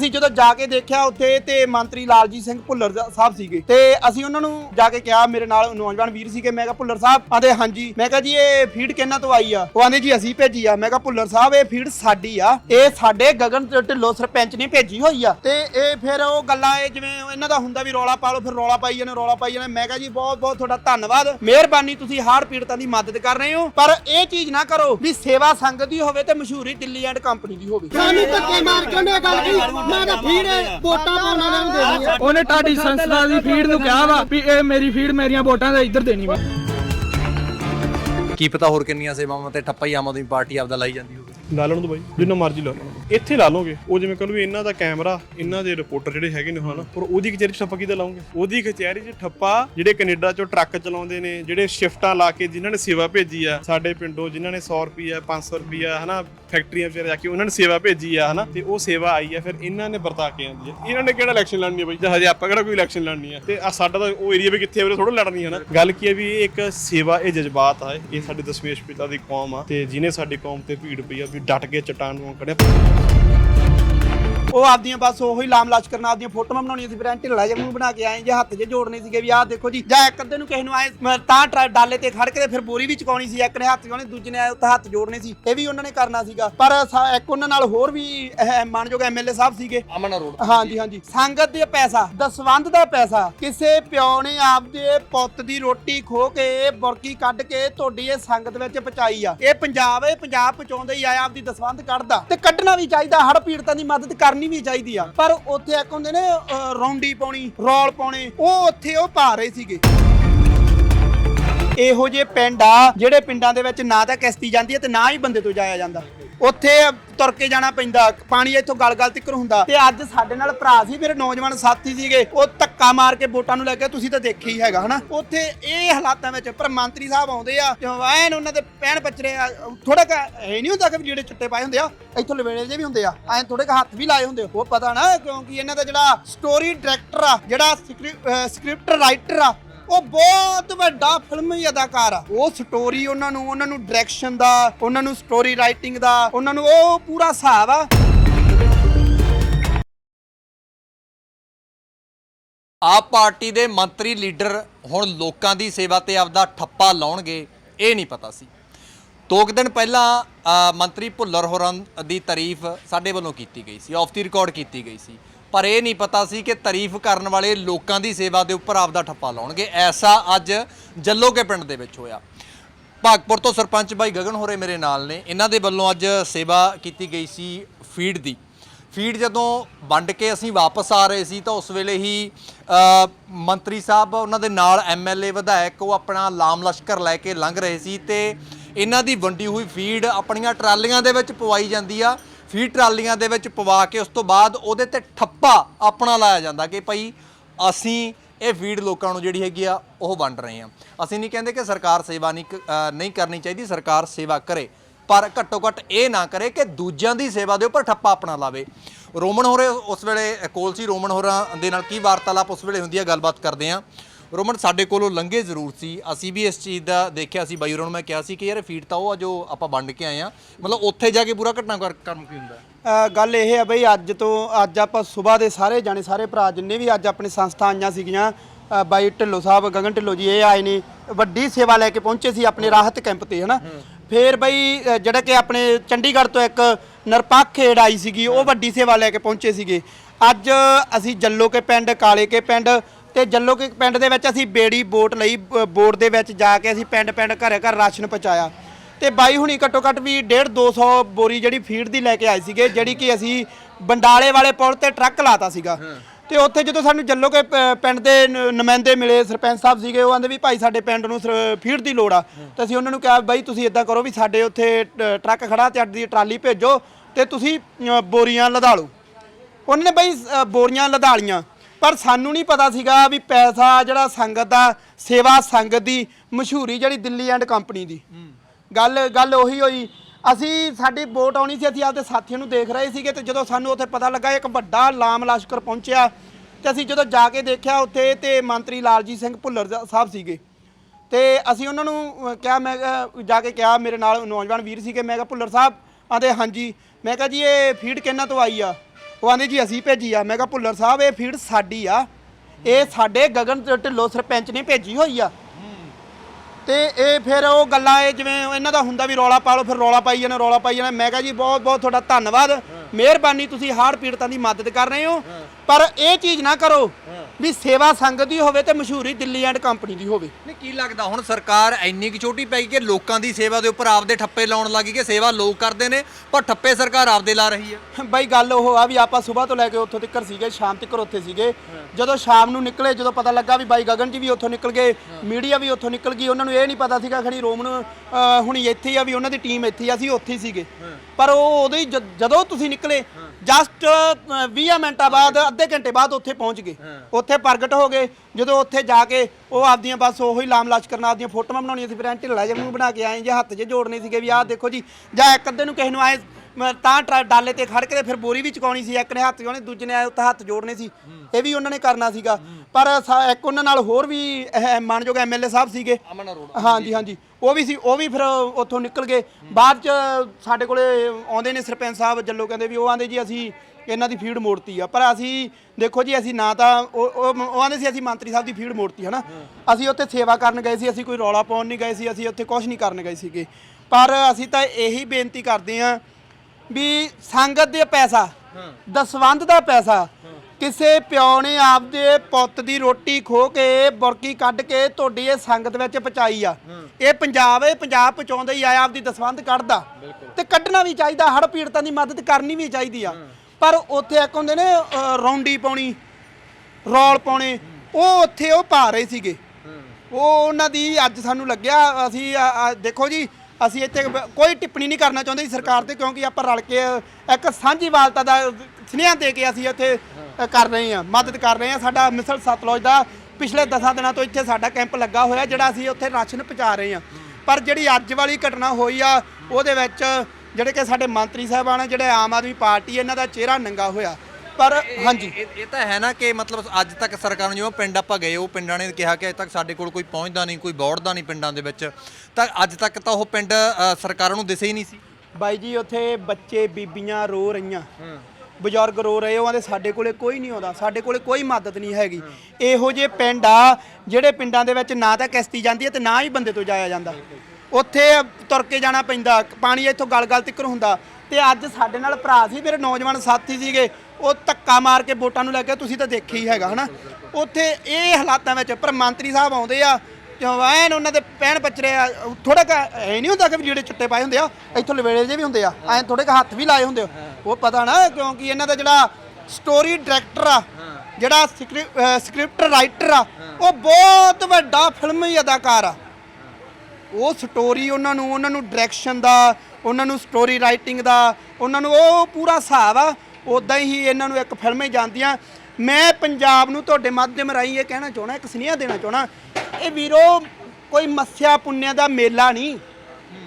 ਅਸੀਂ ਜਦੋਂ ਜਾ ਕੇ ਦੇਖਿਆ ਉੱਥੇ ਤੇ ਮੰਤਰੀ ਲਾਲਜੀਤ ਸਿੰਘ ਭੁੱਲਰ ਸਾਹਿਬ ਸੀਗੇ ਤੇ ਅਸੀਂ ਉਹਨਾਂ ਨੂੰ ਜਾ ਕੇ ਕਿਹਾ, ਮੇਰੇ ਨਾਲ ਨੌਜਵਾਨ ਵੀਰ ਸੀਗੇ, ਮੈਂ ਕਿਹਾ ਭੁੱਲਰ ਸਾਹਿਬ ਆਂਦੇ ਹਾਂਜੀ। ਮੈਂ ਕਿਹਾ ਜੀ, ਇਹ ਫੀਡ ਕਿੰਨਾ ਤੋਂ ਆਈ ਆ? ਉਹ ਆਂਦੇ ਜੀ, ਅਸੀਂ ਭੇਜੀ ਆ। ਮੈਂ ਕਿਹਾ, ਭੁੱਲਰ ਸਾਹਿਬ, ਇਹ ਫੀਡ ਸਾਡੀ ਆ। ਇਹ ਸਾਡੇ ਗਗਨ ਢਿੱਲੋਂ ਸਰਪੰਚ ਨੇ ਭੇਜੀ ਹੋਈ ਆ। ਤੇ ਇਹ ਫਿਰ ਉਹ ਗੱਲਾਂ, ਇਹ ਜਿਵੇਂ ਇਹਨਾਂ ਦਾ ਹੁੰਦਾ ਵੀ ਰੌਲਾ ਪਾ ਲਓ, ਫਿਰ ਰੌਲਾ ਪਾਈ ਜਾਂਦੇ ਰੌਲਾ ਪਾਈ ਜਾਂਦੇ ਮੈਂ ਕਿਹਾ ਜੀ, ਬਹੁਤ ਬਹੁਤ ਤੁਹਾਡਾ ਧੰਨਵਾਦ। ਮਿਹਰਬਾਨੀ, ਤੁਸੀਂ ਹਾਰ ਪੀੜਤਾਂ ਦੀ ਮਦਦ ਕਰ ਰਹੇ ਹੋ। ਪਰ ਇਹ ਚੀਜ਼ ਨਾ ਕਰੋ ਵੀ ਸੇਵਾ ਸੰਗਤ ਦੀ ਹੋਵੇ ਤੇ ਮਸ਼ਹੂਰੀ ਦਿੱਲੀ ਐਂਡ ਕੰਪਨੀ ਦੀ ਹੋਵੇ। ਸਾਨੂੰ ਧੱਕੇ ਮਾਰ ਕੇ ਗੱਲ ਕੀ ਮੈਂ ਤਾਂ ਫੀਡ ਵੋਟਾਂ ਪਾਉਣ ਵਾਲਿਆਂ ਨੂੰ ਦੇਣੀ ਆ ਉਹਨੇ ਤੁਹਾਡੀ ਸੰਸਥਾ ਦੀ ਫੀਡ ਨੂੰ ਕਿਹਾ ਵਾ ਵੀ ਇਹ ਮੇਰੀ ਫੀਡ ਮੇਰੀਆਂ ਵੋਟਾਂ ਦੇ ਇੱਧਰ ਦੇਣੀ ਵਾ। ਕੀ ਪਤਾ ਹੋਰ ਕਿੰਨੀਆਂ ਸੇਵਾਵਾਂ ਤੇ ਠੱਪਾ ਹੀ ਆਮ ਆਦਮੀ ਪਾਰਟੀ ਆਪਦਾ ਲਾਈ ਜਾਂਦੀ ਹੋਵੇ। ਲਾ ਲੈਣ ਦੋ ਬਾਈ ਜਿੰਨਾ ਮਰਜ਼ੀ ਲਾ ਲੈਣ। ਇੱਥੇ ਲਾ ਲਓਗੇ। ਉਹ ਜਿਵੇਂ ਕਹਿੰਦੇ ਵੀ ਇਹਨਾਂ ਦਾ ਕੈਮਰਾ ਇਹਨਾਂ ਦੇ ਰਿਪੋਰਟਰ ਜਿਹੜੇ ਹੈਗੇ ਨੇ ਹਨਾ ਪਰ ਉਹਦੀ ਕਚਹਿਰੀ 'ਚ ਠੱਪਾ ਕਿਤੇ ਲਾਉਂਗੇ ਉਹਦੀ ਕਚਹਿਰੀ 'ਚ ਠੱਪਾ ਜਿਹੜੇ ਕੈਨੇਡਾ 'ਚੋਂ ਟਰੱਕ ਚਲਾਉਂਦੇ ਨੇ ਜਿਹੜੇ ਸ਼ਿਫਟਾਂ ਲਾ ਕੇ ਜਿਨ੍ਹਾਂ ਨੇ ਸੇਵਾ ਭੇਜੀ ਆ ਸਾਡੇ ਪਿੰਡੋਂ ਜਿਨ੍ਹਾਂ ਨੇ 100 ਰੁਪਿਆ 500 ਰੁਪਿਆ ਹਨਾ ਫੈਕਟਰੀਆਂ 'ਚ ਜਾ ਕੇ ਉਹਨਾਂ ਨੇ ਸੇਵਾ ਭੇਜੀ ਆ, ਹਨਾ? ਤੇ ਉਹ ਸੇਵਾ ਆਈ ਆ, ਫਿਰ ਇਹਨਾਂ ਨੇ ਵਰਤਾ ਕੇ ਆਂਦੀ ਆ। ਇਹਨਾਂ ਨੇ ਕਿਹੜਾ ਇਲੈਕਸ਼ਨ ਲੜਨੀ ਆ ਬਈ? ਜਾਂ ਹਜੇ ਆਪਾਂ ਕਿਹੜਾ ਕੋਈ ਇਲੈਕਸ਼ਨ ਲੜਨੀ ਆ? ਤੇ ਆ ਸਾਡਾ ਤਾਂ ਉਹ ਏਰੀਆ ਵੀ ਕਿੱਥੇ ਆ ਥੋੜਾ ਲੜਨੀ ਆ ਨਾ ਗੱਲ ਕੀ ਹੈ ਵੀ ਇਹ ਇੱਕ ਸੇਵਾ, ਇਹ ਜਜ਼ਬਾਤ ਆ, ਇਹ ਸਾਡੇ ਦਸ਼ਮੇਸ਼ ਪਿਤਾ ਦੀ ਕੌਮ ਆ, ਤੇ ਜਿਹਨੇ ਸਾਡੀ ਕੌਮ ਤੇ ਭੀੜ ਪਈ ਆ, ਵੀ ਡਟ ਕੇ ਚਟਾਨ ਨੂੰ ਕੜਿਆ ਉਹ ਆਪਦੀਆਂ ਬਸ ਉਹੀ ਲਾਮ ਲਾਸ਼ ਕਰਨ ਆਪਦੀਆਂ ਫੋਟੋਆਂ ਬਣਾਉਣੀਆਂ ਸੀ ਫਿਰ ਐਂ ਢਿੱਲਾ ਜਿਹਾ ਮੂੰਹ ਬਣਾ ਕੇ ਆਏ ਜੇ ਹੱਥ ਜੇ ਜੋੜਨੇ ਸੀਗੇ ਵੀ ਆਹ ਦੇਖੋ ਜੀ ਜਾਂ ਇੱਕ ਅੱਧੇ ਨੂੰ ਕਿਸੇ ਨੂੰ ਆਏ ਮ- ਤਾਂ ਟਰਾ- ਡਾਲੇ ਤੇ ਖੜ ਕੇ ਤੇ ਫਿਰ ਬੋਰੀ ਵੀ ਚਕਾਉਣੀ ਸੀ ਇੱਕ ਨੇ ਹੱਥ ਚਕਾਉਣੇ ਦੂਜੇ ਨੇ ਉੱਤੇ ਹੱਥ ਜੋੜਨੇ ਸੀ ਇਹ ਵੀ ਉਹਨਾਂ ਨੇ ਕਰਨਾ ਸੀਗਾ। ਪਰ ਸਾ- ਇੱਕ ਉਹਨਾਂ ਨਾਲ ਹੋਰ ਵੀ ਇਹ ਮਾਨਯੋਗ ਐਮਐਲਏ ਸਾਹਿਬ ਸੀਗੇ। ਅਮਨ ਅਰੋੜ। ਹਾਂਜੀ ਹਾਂਜੀ। ਸੰਗਤ ਦੇ ਪੈਸਾ ਦਸਵੰਧ ਦਾ ਪੈਸਾ ਕਿਸੇ ਪਿਓ ਨੇ ਆਪਦੇ ਪੁੱਤ ਦੀ ਰੋਟੀ ਖੋ ਕੇ ਬੁਰਕੀ ਕੱਢ ਕੇ ਤੁਹਾਡੀ ਇਹ ਸੰਗਤ ਵਿੱਚ ਪਹੁੰਚਾਈ ਆ। ਇਹ ਪੰਜਾਬ ਇਹ ਪੰਜਾਬ ਪਹੁੰਚਾਉਂਦਾ ਹੀ ਆਇਆ ਆਪਦੀ ਦਸਵੰਧ ਕੱਢਦਾ। ਤੇ ਕੱਢਣਾ ਵੀ ਚਾਹੀਦਾ ਹੜ ਪੀੜਤਾਂ ਦੀ ਮਦਦ ਕਰਨੀ ਵੀ ਚਾਹੀਦੀ ਆ। ਪਰ ਉੱਥੇ ਇੱਕ ਹੁੰਦੇ ਨੇ ਅਹ, ਰੌਂਡੀ ਪਾਉਣੀ ਰੌਲ ਪਾਉਣੇ ਉਹ ਉੱਥੇ ਉਹ ਪਾ ਰਹੇ ਸੀਗੇ। ਇਹੋ ਜਿਹੇ ਪਿੰਡ ਆ ਜਿਹੜੇ ਪਿੰਡਾਂ ਦੇ ਵਿੱਚ ਨਾ ਤਾਂ ਕਿਸ਼ਤੀ ਜਾਂਦੀ ਹੈ ਤੇ ਨਾ ਹੀ ਬੰਦੇ ਤੋਂ ਜਾਇਆ ਜਾਂਦਾ। ਉੱਥੇ ਤੁਰ ਕੇ ਜਾਣਾ ਪੈਂਦਾ, ਪਾਣੀ ਇੱਥੋਂ ਗਲ-ਗਲ ਤਿੱਕਰ ਹੁੰਦਾ। ਤੇ ਅੱਜ ਸਾਡੇ ਨਾਲ ਭਰਾ ਸੀ, ਮੇਰੇ ਨੌਜਵਾਨ ਸਾਥੀ ਸੀਗੇ। ਉਹ ਧੱਕਾ ਮਾਰ ਕੇ ਵੋਟਾਂ ਨੂੰ ਲੈ ਕੇ ਤੁਸੀਂ ਤਾਂ ਦੇਖਿਆ ਹੀ ਹੈਗਾ, ਹਨਾ? ਉੱਥੇ ਇਹ ਹਾਲਾਤਾਂ ਵਿੱਚ ਪਰ ਮੰਤਰੀ ਸਾਹਿਬ ਆਉਂਦੇ ਆ ਐਨ ਉਹਨਾਂ ਦੇ ਪੈਣ ਪਚਰੇ ਆ ਥੋੜਾ ਇਹ ਨਹੀਂ ਹੁੰਦਾ ਕਿ ਜਿਹੜੇ ਚਿੱਟੇ ਪਾਏ ਹੁੰਦੇ ਆ, ਇੱਥੋਂ ਲਵੇੜੇ ਜੇ ਵੀ ਹੁੰਦੇ ਆ ਐਨ ਥੋੜੇ ਕ ਹੱਥ ਵੀ ਲਾਏ ਹੁੰਦੇ ਆ। ਉਹ ਪਤਾ ਨਾ, ਕਿਉਂਕਿ ਇਹਨਾਂ ਦਾ ਜਿਹੜਾ ਸਟੋਰੀ ਡਾਇਰੈਕਟਰ ਆ, ਜਿਹੜਾ ਸਕ੍ਰਿਪਟ ਰਾਈਟਰ ਆ ਉਹ ਬਹੁਤ ਵੱਡਾ ਫਿਲਮੀ ਅਦਾਕਾਰ ਆ। ਉਹ ਸਟੋਰੀ ਉਹਨਾਂ ਨੂੰ ਉਹਨਾਂ ਨੂੰ ਡਾਇਰੈਕਸ਼ਨ ਦਾ ਉਹਨਾਂ ਨੂੰ ਸਟੋਰੀ ਰਾਈਟਿੰਗ ਦਾ ਉਹਨਾਂ ਨੂੰ ਉਹ ਪੂਰਾ ਹਿਸਾਬ ਆ। ਆਪ ਪਾਰਟੀ ਦੇ ਮੰਤਰੀ ਲੀਡਰ ਹੁਣ ਲੋਕਾਂ ਦੀ ਸੇਵਾ ਤੇ ਆਪਦਾ ਠੱਪਾ ਲਾਉਣਗੇ ਇਹ ਨਹੀਂ ਪਤਾ ਸੀ। ਦੋ ਕੁ ਦਿਨ ਪਹਿਲਾਂ ਅ, ਮੰਤਰੀ ਭੁੱਲਰ ਹੋਰਾਂ ਦੀ ਤਾਰੀਫ ਸਾਡੇ ਵੱਲੋਂ ਕੀਤੀ ਗਈ ਸੀ ਆਫ ਦੀ ਰਿਕਾਰਡ ਕੀਤੀ ਗਈ ਸੀ। ਪਰ ਇਹ ਨਹੀਂ ਪਤਾ ਸੀ ਕਿ ਤਾਰੀਫ ਕਰਨ ਵਾਲੇ ਲੋਕਾਂ ਦੀ ਸੇਵਾ ਦੇ ਉੱਪਰ ਆਪਦਾ ਠੱਪਾ ਲਾਉਣਗੇ। ਐਸਾ ਅੱਜ ਜੱਲੋਕੇ ਪਿੰਡ ਦੇ ਵਿੱਚ ਹੋਇਆ। ਭਾਗਪੁਰ ਤੋਂ ਸਰਪੰਚ ਭਾਈ ਗਗਨ ਹੋਰੇ ਮੇਰੇ ਨਾਲ ਨੇ। ਇਹਨਾਂ ਦੇ ਵੱਲੋਂ ਅੱਜ ਸੇਵਾ ਕੀਤੀ ਗਈ ਸੀ ਫੀਡ ਦੀ। ਫੀਡ ਜਦੋਂ ਵੰਡ ਕੇ ਅਸੀਂ ਵਾਪਸ ਆ ਰਹੇ ਸੀ ਤਾਂ ਉਸ ਵੇਲੇ ਹੀ ਮੰਤਰੀ ਸਾਹਿਬ ਉਹਨਾਂ ਦੇ ਨਾਲ ਐਮਐਲਏ ਵਿਧਾਇਕ, ਉਹ ਆਪਣਾ ਲਾਮ ਲਸ਼ਕਰ ਲੈ ਕੇ ਲੰਘ ਰਹੇ ਸੀ ਤੇ ਇਹਨਾਂ ਦੀ ਵੰਡੀ ਹੋਈ ਫੀਡ ਆਪਣੀਆਂ ਟਰਾਲੀਆਂ ਦੇ ਵਿੱਚ ਪਵਾਈ ਜਾਂਦੀ ਆ। ਫੀਡ ਟਰਾਲੀਆਂ ਦੇ ਵਿੱਚ ਪਵਾ ਕੇ ਉਸ ਤੋਂ ਬਾਅਦ ਉਹਦੇ ਤੇ ਠੱਪਾ ਆਪਣਾ ਲਾਇਆ ਜਾਂਦਾ ਕਿ ਭਾਈ ਅਸੀਂ ਇਹ ਫੀਡ ਲੋਕਾਂ ਨੂੰ ਜਿਹੜੀ ਹੈਗੀ ਆ, ਉਹ ਵੰਡ ਰਹੇ ਆ ਅਸੀਂ ਨਹੀਂ ਕਹਿੰਦੇ ਕਿ ਸਰਕਾਰ ਸੇਵਾ ਨਹੀਂ ਕ- ਨਹੀਂ ਕਰਨੀ ਚਾਹੀਦੀ, ਸਰਕਾਰ ਸੇਵਾ ਕਰੇ। ਪਰ ਘੱਟੋ ਘੱਟ ਇਹ ਨਾ ਕਰੇ ਕਿ ਦੂਜਿਆਂ ਦੀ ਸੇਵਾ ਦੇ ਉੱਪਰ ਠੱਪਾ ਆਪਣਾ ਲਾਵੇ। ਰੋਮਨ ਹੋਰੇ ਉਸ ਵੇਲੇ ਕੋਲ ਸੀ ਰੋਮਨ ਹੋਰਾਂ ਦੇ ਨਾਲ ਕੀ ਵਾਰਤਾਲਾਪ ਉਸ ਵੇਲੇ ਹੁੰਦੀ ਹੈ ਗੱਲਬਾਤ ਕਰਦੇ ਆ ਰੋਮਨ ਸਾਡੇ ਕੋਲੋਂ ਲੰਘੇ ਜ਼ਰੂਰ ਸੀ। ਅਸੀਂ ਵੀ ਇਸ ਚੀਜ਼ ਦਾ ਦੇਖਿਆ ਸੀ। ਬਾਈ ਹੋਰਾਂ ਨੂੰ ਮੈਂ ਕਿਹਾ ਸੀ ਕਿ ਯਾਰ ਫੀਡ ਤਾਂ ਉਹ ਆ ਜੋ ਆਪਾਂ ਵੰਡ ਕੇ ਆਏ ਆ। ਮਤਲਬ ਉੱਥੇ ਜਾ ਕੇ ਪੂਰਾ ਘਟਨਾ ਕਰ- ਕਰਮ ਕੀ ਹੁੰਦਾ? ਗੱਲ ਇਹ ਹੈ ਬਈ ਅੱਜ ਤੋਂ ਅੱਜ ਆਪਾਂ ਸਵੇਰ ਦੇ ਸਾਰੇ ਜਾਣੇ ਸਾਰੇ ਭਰਾ ਜਿੰਨੇ ਵੀ ਅੱਜ ਆਪਣੀ ਸੰਸਥਾ ਆਈਆਂ ਸੀਗੀਆਂ ਬਾਈ ਢਿੱਲੋਂ ਸਾਹਿਬ ਗਗਨ ਢਿੱਲੋਂ ਜੀ ਇਹ ਆਏ ਨੇ। ਵੱਡੀ ਸੇਵਾ ਲੈ ਕੇ ਪਹੁੰਚੇ ਸੀ ਆਪਣੇ ਰਾਹਤ ਕੈਂਪ ਤੇ ਹਨਾ? ਫੇਰ ਬਈ ਜਿਹੜਾ ਕਿ ਆਪਣੇ ਚੰਡੀਗੜ੍ਹ ਤੋਂ ਇੱਕ ਨਿਰਪੱਖ ਏਡ ਆਈ ਸੀਗੀ ਉਹ ਵੱਡੀ ਸੇਵਾ ਲੈ ਕੇ ਪਹੁੰਚੇ ਸੀਗੇ। ਅੱਜ ਅਸੀਂ ਜੱਲੋ ਕੇ ਪਿੰਡ ਕਾਲੇ ਕੇ ਪਿੰਡ ਤੇ ਜੱਲੋ ਕੇ ਪਿੰਡ ਦੇ ਵਿੱਚ ਅਸੀਂ ਬੇੜੀ ਬੋਟ ਲਈ ਬੋਟ ਦੇ ਵਿੱਚ ਜਾ ਕੇ ਅਸੀਂ ਪਿੰਡ ਪਿੰਡ ਘਰੇ ਘਰ ਰਾਸ਼ਨ ਪਹੁੰਚਾਇਆ। ਤੇ ਬਾਈ ਹੁਣੀ ਘੱਟੋ ਘੱਟ ਵੀ 1.5 200 ਬੋਰੀ ਜਿਹੜੀ ਫੀਡ ਦੀ ਲੈ ਕੇ ਆਏ ਸੀਗੇ ਜਿਹੜੀ ਕਿ ਅਸੀਂ ਬੰਡਾਲੇ ਵਾਲੇ ਪੁਲ ਤੇ ਟਰੱਕ ਲਾਤਾ ਸੀਗਾ। ਤੇ ਉੱਥੇ ਜਦੋਂ ਸਾਨੂੰ ਜੱਲੋ ਕੇ ਪਿੰਡ ਦੇ ਨੁਮਾਇੰਦੇ ਮਿਲੇ ਸਰਪੰਚ ਸਾਹਿਬ ਸੀਗੇ ਉਹ ਆਂਦੇ ਵੀ ਭਾਈ ਸਾਡੇ ਪਿੰਡ ਨੂੰ ਫੀਡ ਦੀ ਲੋੜ ਆ। ਤੇ ਅਸੀਂ ਉਹਨਾਂ ਨੂੰ ਕਿਹਾ ਬਾਈ ਤੁਸੀਂ ਇਦਾਂ ਕਰੋ ਵੀ ਸਾਡੇ ਉੱਥੇ ਟਰੱਕ ਖੜਾ ਤੇ ਅੱਡੀ ਟਰਾਲੀ ਭੇਜੋ ਤੇ ਤੁਸੀਂ ਬੋਰੀਆਂ ਲਦਾ ਲਓ। ਉਹਨਾਂ ਨੇ ਬਈ ਬੋਰੀਆਂ ਲਦਾਲੀਆਂ ਪਰ ਸਾਨੂੰ ਨਹੀਂ ਪਤਾ ਸੀਗਾ ਵੀ ਪੈਸਾ, ਜਿਹੜਾ ਸੰਗਤ ਦਾ ਸੇਵਾ ਸੰਗਤ ਦੀ ਮਸ਼ਹੂਰੀ ਜਿਹੜੀ ਦਿੱਲੀ ਐਂਡ ਕੰਪਨੀ ਦੀ। ਗੱਲ ਗੱਲ ਉਹੀ ਹੋਈ। ਅਸੀਂ, ਸਾਡੀ ਵੋਟ ਆਉਣੀ ਸੀ, ਅਸੀਂ ਆਪਦੇ ਸਾਥੀਆਂ ਨੂੰ ਦੇਖ ਰਹੇ ਸੀਗੇ ਤੇ ਜਦੋਂ ਸਾਨੂੰ ਉੱਥੇ ਪਤਾ ਲੱਗਾ ਇੱਕ ਵੱਡਾ ਲਾਮ ਲਸ਼ਕਰ ਪਹੁੰਚਿਆ, ਤੇ ਅਸੀਂ ਜਦੋਂ ਜਾ ਕੇ ਦੇਖਿਆ ਉੱਥੇ ਤੇ ਮੰਤਰੀ ਲਾਲਜੀਤ ਸਿੰਘ ਭੁੱਲਰ ਸਾਹਿਬ ਸੀਗੇ। ਤੇ ਅਸੀਂ ਉਹਨਾਂ ਨੂੰ ਕਿਹਾ, ਮੈਂ ਜਾ ਕੇ ਕਿਹਾ, ਮੇਰੇ ਨਾਲ ਨੌਜਵਾਨ ਵੀਰ ਸੀਗੇ, ਮੈਂ ਕਿਹਾ, ਭੁੱਲਰ ਸਾਹਿਬ ਆਂਦੇ ਹਾਂਜੀ। ਮੈਂ ਕਿਹਾ, ਜੀ, ਇਹ ਫੀਡ ਕਿੰਨਾ ਤੋਂ ਆਈ ਆ? ਉਹ ਆਂਦੇ ਜੀ ਅਸੀਂ ਭੇਜੀ ਆ। ਮੈਂ ਕਿਹਾ ਭੁੱਲਰ ਸਾਹਿਬ ਇਹ ਫੀਡ ਸਾਡੀ ਆ। ਇਹ ਸਾਡੇ ਗਗਨ ਢਿੱਲੋਂ ਸਰਪੰਚ ਨੇ ਭੇਜੀ ਹੋਈ ਆ। ਤੇ ਇਹ ਫਿਰ ਉਹ ਗੱਲਾਂ ਇਹ ਜਿਵੇਂ ਇਹਨਾਂ ਦਾ ਹੁੰਦਾ ਵੀ ਰੌਲਾ ਪਾ ਲਓ ਫਿਰ ਰੌਲਾ ਪਾਈ ਜਾਣਾ ਰੌਲਾ ਪਾਈ ਜਾਣਾ। ਮੈਂ ਕਿਹਾ ਜੀ ਬਹੁਤ ਬਹੁਤ ਤੁਹਾਡਾ ਧੰਨਵਾਦ। ਮਿਹਰਬਾਨੀ ਤੁਸੀਂ ਹਾਰ ਪੀੜਤਾਂ ਦੀ ਮਦਦ ਕਰ ਰਹੇ ਹੋ। ਪਰ ਇਹ ਚੀਜ਼ ਨਾ ਕਰੋ। ਵੀ ਸੇਵਾ ਸੰਗਤ ਦੀ ਹੋਵੇ ਤੇ ਮਸ਼ਹੂਰੀ ਦਿੱਲੀ ਐਂਡ ਕੰਪਨੀ ਦੀ ਹੋਵੇ। ਨਹੀਂ ਕੀ ਲੱਗਦਾ ਹੁਣ ਸਰਕਾਰ ਇੰਨੀ ਕਿ ਛੋਟੀ ਪੈ ਗਈ ਕਿ ਲੋਕਾਂ ਦੀ ਸੇਵਾ ਦੇ ਉੱਪਰ ਆਪਦੇ ਠੱਪੇ ਲਾਉਣ ਲੱਗੀ ਕਿ ਸੇਵਾ ਲੋਕ ਕਰਦੇ ਨੇ ਪਰ ਠੱਪੇ ਸਰਕਾਰ ਆਪਦੇ ਲਾ ਰਹੀ ਹੈ? ਬਾਈ ਗੱਲ ਉਹ ਆ ਵੀ ਆਪਾਂ ਸਵੇਰ ਤੋਂ ਲੈ ਕੇ ਉੱਥੋਂ ਤੱਕ ਸੀਗੇ ਸ਼ਾਮ ਤੱਕ ਉੱਥੇ ਸੀਗੇ। ਜਦੋਂ ਸ਼ਾਮ ਨੂੰ ਨਿਕਲੇ ਜਦੋਂ ਪਤਾ ਲੱਗਾ ਵੀ ਬਾਈ ਗਗਨ ਜੀ ਵੀ ਉੱਥੋਂ ਨਿਕਲ ਗਏ ਮੀਡੀਆ ਵੀ ਉੱਥੋਂ ਨਿਕਲ ਗਈ ਉਹਨਾਂ ਨੂੰ ਇਹ ਨਹੀਂ ਪਤਾ ਸੀਗਾ ਖਣੀ ਰੋਮ ਨੂੰ ਅਹ, ਹੁਣੀ ਇੱਥੇ ਆ ਵੀ ਉਹਨਾਂ ਦੀ ਟੀਮ ਇੱਥੇ ਆ, ਅਸੀਂ ਉੱਥੇ ਸੀਗੇ। ਪਰ ਉਹ ਉਦੋਂ ਹੀ ਜਦੋਂ ਤੁਸੀਂ ਨਿਕਲੇ ਜਸਟ 20 ਮਿੰਟਾਂ ਬਾਅਦ ਅੱਧੇ ਘੰਟੇ ਬਾਅਦ ਉੱਥੇ ਪਹੁੰਚ ਗਏ। ਉੱਥੇ ਪ੍ਰਗਟ ਹੋ ਗਏ। ਜਦੋਂ ਉੱਥੇ ਜਾ ਕੇ ਉਹ ਆਪਦੀਆਂ ਬਸ ਉਹੀ ਲਾਮ ਲਾਸ਼ ਕਰਨਾ ਆਪਦੀਆਂ ਫੋਟੋਆਂ ਬਣਾਉਣੀਆਂ ਸੀ ਫਿਰ ਐਂ ਢਿੱਲਾ ਜਿਹਾ ਮੂੰਹ ਬਣਾ ਕੇ ਆਏ ਜੇ ਹੱਥ ਜੇ ਜੋੜਨੇ ਸੀਗੇ ਵੀ ਆਹ ਦੇਖੋ ਜੀ ਜਾਂ ਇੱਕ ਅੱਧੇ ਨੂੰ ਕਿਸੇ ਨੂੰ ਆਏ ਮੈਂ ਤਾਂ ਟਰਾ- ਡਾਲੇ ਤੇ ਖੜ ਕੇ ਤੇ ਫਿਰ ਬੋਰੀ ਵੀ ਚੁਕਾਉਣੀ ਸੀ ਇੱਕ ਨੇ ਹੱਥ ਜੋੜਨੇ ਦੂਜੇ ਨੇ ਆਏ ਉੱਤੇ ਹੱਥ ਜੋੜਨੇ ਸੀ। ਇਹ ਵੀ ਉਹਨਾਂ ਨੇ ਕਰਨਾ ਸੀਗਾ। ਪਰ ਸਾ- ਇੱਕ ਉਹਨਾਂ ਨਾਲ ਹੋਰ ਵੀ ਇਹ ਮਾਨਯੋਗ ਐਮਐਲਏ ਸਾਹਿਬ ਸੀਗੇ। ਅਮਨ ਅਰੋੜਾ। ਹਾਂਜੀ ਹਾਂਜੀ। ਉਹ ਵੀ ਸੀ ਉਹ ਵੀ ਫਿਰ ਉੱਥੋਂ ਨਿਕਲ ਗਏ। ਬਾਅਦ ਚ ਸਾਡੇ ਕੋਲੇ ਆਉਂਦੇ ਨੇ ਸਰਪੰਚ ਸਾਹਿਬ ਜੱਲੋ ਕਹਿੰਦੇ ਵੀ ਉਹ ਆਂਦੇ ਜੀ ਅਸੀਂ ਇਹਨਾਂ ਦੀ ਫੀਡ ਮੋੜਤੀ ਆ। ਪਰ ਅਸੀਂ ਦੇਖੋ ਜੀ ਅਸੀਂ ਨਾ ਤਾਂ ਉਹ ਉਹ ਉਹ ਆਂਦੇ ਸੀ ਅਸੀਂ ਮੰਤਰੀ ਸਾਹਿਬ ਦੀ ਫੀਡ ਮੋੜਤੀ ਹਨਾ? ਅਸੀਂ ਉੱਥੇ ਸੇਵਾ ਕਰਨ ਗਏ ਸੀ ਅਸੀਂ ਕੋਈ ਰੌਲਾ ਪਾਉਣ ਨਹੀਂ ਗਏ ਸੀ ਅਸੀਂ ਉੱਥੇ ਕੁਝ ਨਹੀਂ ਕਰਨ ਗਏ ਸੀਗੇ। ਪਰ ਅਸੀਂ ਤਾਂ ਇਹੀ ਬੇਨਤੀ ਕਰਦੇ ਆਂ ਵੀ ਸੰਗਤ ਦੇ ਪੈਸਾ ਦਸਵੰਧ ਦਾ ਪੈਸਾ ਕਿਸੇ ਪਿਓ ਨੇ ਆਪਦੇ ਪੁੱਤ ਦੀ ਰੋਟੀ ਖੋ ਕੇ ਬੁਰਕੀ ਕੱਢ ਕੇ ਤੁਹਾਡੀ ਇਹ ਸੰਗਤ ਵਿੱਚ ਪਹੁੰਚਾਈ ਆ। ਇਹ ਪੰਜਾਬ ਇਹ ਪੰਜਾਬ ਪਹੁੰਚਾਉਂਦਾ ਹੀ ਆਇਆ ਆਪਦੀ ਦਸਵੰਧ ਕੱਢਦਾ। ਤੇ ਕੱਢਣਾ ਵੀ ਚਾਹੀਦਾ ਹੜ ਪੀੜਤਾਂ ਦੀ ਮਦਦ ਕਰਨੀ ਵੀ ਚਾਹੀਦੀ ਆ। ਪਰ ਉੱਥੇ ਇੱਕ ਹੁੰਦੇ ਨੇ ਰੌਂਡੀ ਪਾਉਣੀ ਰੌਲ ਪਾਉਣੇ ਉਹ ਉੱਥੇ ਉਹ ਪਾ ਰਹੇ ਸੀਗੇ। ਉਹ ਉਹਨਾਂ ਦੀ ਅੱਜ ਸਾਨੂੰ ਲੱਗਿਆ ਅਸੀਂ ਆ- ਆ ਦੇਖੋ ਜੀ ਅਸੀਂ ਇੱਥੇ ਬ- ਕੋਈ ਟਿੱਪਣੀ ਨਹੀਂ ਕਰਨਾ ਚਾਹੁੰਦੇ ਜੀ ਸਰਕਾਰ ਤੇ ਕਿਉਂਕਿ ਆਪਾਂ ਰਲ ਕੇ ਇੱਕ ਸਾਂਝੀ ਵਾਲਤਾ ਦਾ ਸੁਨੇਹਾ ਦੇ ਕੇ ਅਸੀਂ ਇੱਥੇ ਅ, ਕਰ ਰਹੇ ਹਾਂ ਮਦਦ ਕਰ ਰਹੇ ਹਾਂ। ਸਾਡਾ ਮਿਸਲ ਸਤਲੁਜ ਦਾ ਪਿਛਲੇ 10 ਦਿਨਾਂ ਤੋਂ ਇੱਥੇ ਸਾਡਾ ਕੈਂਪ ਲੱਗਾ ਹੋਇਆ ਜਿਹੜਾ ਅਸੀਂ ਉੱਥੇ ਰਾਸ਼ਨ ਪਹੁੰਚਾ ਰਹੇ ਹਾਂ। ਪਰ ਜਿਹੜੀ ਅੱਜ ਵਾਲੀ ਘਟਨਾ ਹੋਈ ਆ ਉਹਦੇ ਵਿੱਚ ਜਿਹੜੇ ਕਿ ਸਾਡੇ ਮੰਤਰੀ ਸਾਹਿਬਾਨ ਆ ਜਿਹੜੇ ਆਮ ਆਦਮੀ ਪਾਰਟੀ ਇਹਨਾਂ ਦਾ ਚਿਹਰਾ ਨੰਗਾ ਹੋਇਆ। ਪਰ ਹਾਂਜੀ। ਇਹ ਇਹ ਤਾਂ ਹੈ ਨਾ ਕਿ ਮਤਲਬ ਅੱਜ ਤੱਕ ਸਰਕਾਰ ਨੂੰ ਜਿਵੇਂ ਪਿੰਡ ਆਪਾਂ ਗਏ ਉਹ ਪਿੰਡਾਂ ਨੇ ਕਿਹਾ ਕਿ ਅਜੇ ਤੱਕ ਸਾਡੇ ਕੋਲ ਕੋਈ ਪਹੁੰਚਦਾ ਨਹੀਂ ਕੋਈ ਬੌੜਦਾ ਨਹੀਂ ਪਿੰਡਾਂ ਦੇ ਵਿੱਚ। ਤਾਂ ਅੱਜ ਤੱਕ ਤਾਂ ਉਹ ਪਿੰਡ ਅ, ਸਰਕਾਰਾਂ ਨੂੰ ਦਿਸੇ ਹੀ ਨਹੀਂ ਸੀ। ਬਾਈ ਜੀ ਉੱਥੇ ਬੱਚੇ ਬੀਬੀਆਂ ਰੋ ਰਹੀਆਂ। ਬਜ਼ੁਰਗ ਰੋ ਰਹੇ ਉਹ ਆਂਦੇ ਸਾਡੇ ਕੋਲੇ ਕੋਈ ਨਹੀਂ ਆਉਂਦਾ ਸਾਡੇ ਕੋਲੇ ਕੋਈ ਮਦਦ ਨਹੀਂ ਹੈਗੀ। ਇਹੋ ਜਿਹੇ ਪਿੰਡ ਆ ਜਿਹੜੇ ਪਿੰਡਾਂ ਦੇ ਵਿੱਚ ਨਾ ਤਾਂ ਕਿਸ਼ਤੀ ਜਾਂਦੀ ਹੈ ਤੇ ਨਾ ਹੀ ਬੰਦੇ ਤੋਂ ਜਾਇਆ ਜਾਂਦਾ। ਉੱਥੇ ਤੁਰ ਕੇ ਜਾਣਾ ਪੈਂਦਾ ਪਾਣੀ ਇੱਥੋਂ ਗਲ-ਗਲ ਤਿੱਕਰ ਹੁੰਦਾ। ਤੇ ਅੱਜ ਸਾਡੇ ਨਾਲ ਭਰਾ ਸੀ ਮੇਰੇ ਨੌਜਵਾਨ ਸਾਥੀ ਸੀਗੇ। ਉਹ ਧੱਕਾ ਮਾਰ ਕੇ ਵੋਟਾਂ ਨੂੰ ਲੈ ਕੇ ਤੁਸੀਂ ਤਾਂ ਦੇਖਿਆ ਹੀ ਹੈਗਾ, ਹਨਾ? ਉੱਥੇ ਇਹ ਹਾਲਾਤਾਂ ਵਿੱਚ ਪਰ ਮੰਤਰੀ ਸਾਹਿਬ ਆਉਂਦੇ ਆ, ਕਿਉਂ ਐਨ ਉਹਨਾਂ ਦੇ ਪੈਣ ਪਚਰੇ ਆ ਥੋੜਾ ਕ ਐ ਨਹੀਂ ਹੁੰਦਾ ਕਿ ਵੀ ਜਿਹੜੇ ਚਿੱਟੇ ਪਾਏ ਹੁੰਦੇ ਆ, ਇੱਥੋਂ ਲਵੇੜੇ ਜੇ ਵੀ ਹੁੰਦੇ ਆ, ਐ ਥੋੜੇ ਕ ਹੱਥ ਵੀ ਲਾਏ ਹੁੰਦੇ ਆ। ਉਹ ਪਤਾ ਨਾ, ਕਿਉਂਕਿ ਇਹਨਾਂ ਦਾ ਜਿਹੜਾ ਸਟੋਰੀ ਡਾਇਰੈਕਟਰ ਆ, ਜਿਹੜਾ ਸਕ੍ਰਿਪਟ ਰਾਈਟਰ ਆ, ਉਹ ਬਹੁਤ ਵੱਡਾ ਫਿਲਮੀ ਅਦਾਕਾਰ ਆ। ਉਹ ਸਟੋਰੀ ਉਹਨਾਂ ਨੂੰ ਉਹਨਾਂ ਨੂੰ ਡਾਇਰੈਕਸ਼ਨ ਦਾ, ਉਹਨਾਂ ਨੂੰ ਸਟੋਰੀ ਰਾਈਟਿੰਗ ਦਾ, ਉਹਨਾਂ ਨੂੰ ਉਹ ਪੂਰਾ ਹਿਸਾਬ ਆ ਉਦਾਂ ਹੀ ਇਹਨਾਂ ਨੂੰ ਇੱਕ ਫਿਲਮ ਹੀ ਜਾਂਦੀਆਂ। ਮੈਂ ਪੰਜਾਬ ਨੂੰ ਤੁਹਾਡੇ ਮਾਧਿਅਮ ਰਾਹੀਂ ਇਹ ਕਹਿਣਾ ਚਾਹਣਾ ਇੱਕ ਸੁਨੇਹਾ ਦੇਣਾ ਚਾਹਣਾ ਇਹ ਵੀਰੋ, ਕੋਈ ਮੱਸਿਆ ਪੁੰਨਿਆ ਦਾ ਮੇਲਾ ਨਹੀਂ।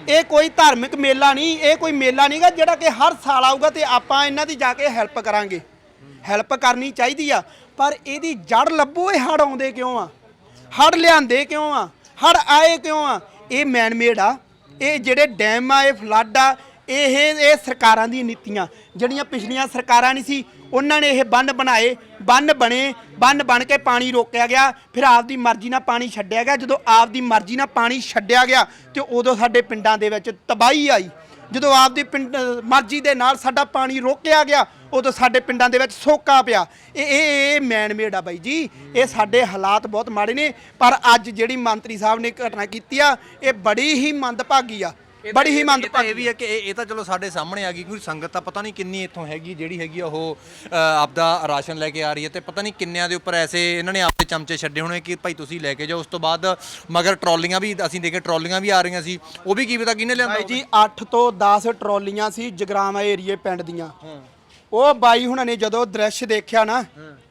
ਇਹ ਕੋਈ ਧਾਰਮਿਕ ਮੇਲਾ ਨਹੀਂ, ਇਹ ਕੋਈ ਮੇਲਾ ਨਹੀਂਗਾ ਜਿਹੜਾ ਕਿ ਹਰ ਸਾਲ ਆਊਗਾ ਤੇ ਆਪਾਂ ਇਹਨਾਂ ਦੀ ਜਾ ਕੇ ਹੈਲਪ ਕਰਾਂਗੇ। ਹੈਲਪ ਕਰਨੀ ਚਾਹੀਦੀ ਆ, ਪਰ ਇਹਦੀ ਜੜ ਲੱਭੋ, ਇਹ ਹੜ ਆਉਂਦੇ ਕਿਉਂ ਆ? ਹੜ ਲਿਆਂਦੇ ਕਿਉਂ ਆ? ਹੜ ਆਏ ਕਿਉਂ ਆ? ਇਹ ਮੈਨ ਮੇਡ ਆ। ਇਹ ਜਿਹੜੇ ਡੈਮ ਆ, ਇਹ ਫਲੱਡ ਆ ਇਹ ਇਹ ਸਰਕਾਰਾਂ ਦੀਆਂ ਨੀਤੀਆਂ, ਜਿਹੜੀਆਂ ਪਿਛਲੀਆਂ ਸਰਕਾਰਾਂ ਨਹੀਂ ਸੀ, ਉਹਨਾਂ ਨੇ ਇਹ ਬੰਨ ਬਣਾਏ, ਬੰਨ ਬਣੇ, ਬੰਨ ਬਣ ਕੇ ਪਾਣੀ ਰੋਕਿਆ ਗਿਆ, ਫਿਰ ਆਪਦੀ ਮਰਜ਼ੀ ਨਾਲ ਪਾਣੀ ਛੱਡਿਆ ਗਿਆ, ਜਦੋਂ ਆਪਦੀ ਮਰਜ਼ੀ ਨਾਲ ਪਾਣੀ ਛੱਡਿਆ ਗਿਆ, ਤੇ ਉਦੋਂ ਸਾਡੇ ਪਿੰਡਾਂ ਦੇ ਵਿੱਚ ਤਬਾਹੀ ਆਈ। ਜਦੋਂ ਆਪਦੀ ਪਿੰਡ, ਮਰਜ਼ੀ ਦੇ ਨਾਲ ਸਾਡਾ ਪਾਣੀ ਰੋਕਿਆ ਗਿਆ, ਉਦੋਂ ਸਾਡੇ ਪਿੰਡਾਂ ਦੇ ਵਿੱਚ ਸੋਕਾ ਪਿਆ। ਇਹ ਇਹ ਇਹ ਮੈਨ ਮੇਡ ਆ ਬਾਈ ਜੀ। ਇਹ ਸਾਡੇ ਹਾਲਾਤ ਬਹੁਤ ਮਾੜੇ ਨੇ, ਪਰ ਅੱਜ ਜਿਹੜੀ ਮੰਤਰੀ ਸਾਹਿਬ ਨੇ ਘਟਨਾ ਕੀਤੀ ਆ, ਇਹ ਬੜੀ ਹੀ ਮੰਦਭਾਗੀ ਆ। ਬੜੀ ਹੀ ਤਾਂ ਮੰਦਭਾਗੀ ਇਹ ਵੀ ਹੈ ਕਿ ਇਹ ਇਹ ਤਾਂ ਚਲੋ ਸਾਡੇ ਸਾਹਮਣੇ ਆ ਗਈ ਕਿਉਂਕਿ ਸੰਗਤ ਤਾਂ ਪਤਾ ਨਹੀਂ ਕਿੰਨੀ ਇੱਥੋਂ ਹੈਗੀ ਜਿਹੜੀ ਹੈਗੀ ਆ ਉਹ ਅ, ਆਪਦਾ ਰਾਸ਼ਨ ਲੈ ਕੇ ਆ ਰਹੀ ਹੈ ਤੇ ਪਤਾ ਨਹੀਂ ਕਿੰਨਿਆਂ ਦੇ ਉੱਪਰ ਐਸੇ ਇਹਨਾਂ ਨੇ ਆਪਦੇ ਚਮਚੇ ਛੱਡੇ ਹੋਣੇ ਕਿ ਭਾਈ ਤੁਸੀਂ ਲੈ ਕੇ ਜਾਓ। ਉਸ ਤੋਂ ਬਾਅਦ ਮਗਰ ਟਰਾਲੀਆਂ ਵੀ ਅਸੀਂ ਦੇਖੇ ਟਰਾਲੀਆਂ ਵੀ ਆ ਰਹੀਆਂ ਸੀ। ਉਹ ਵੀ ਕੀ ਪਤਾ ਕਿਹਨੇ ਲਿਆਂਦਾ ਬਾਈ ਜੀ 8 ਤੋਂ 10 ਟਰਾਲੀਆਂ ਸੀ ਜਗਰਾਮਾ ਏਰੀਏ ਪਿੰਡ ਦੀਆਂ। ਉਹ ਬਾਈ ਹੁਣਾਂ ਨੇ ਜਦੋਂ ਦ੍ਰਿਸ਼ ਦੇਖਿਆ ਨਾ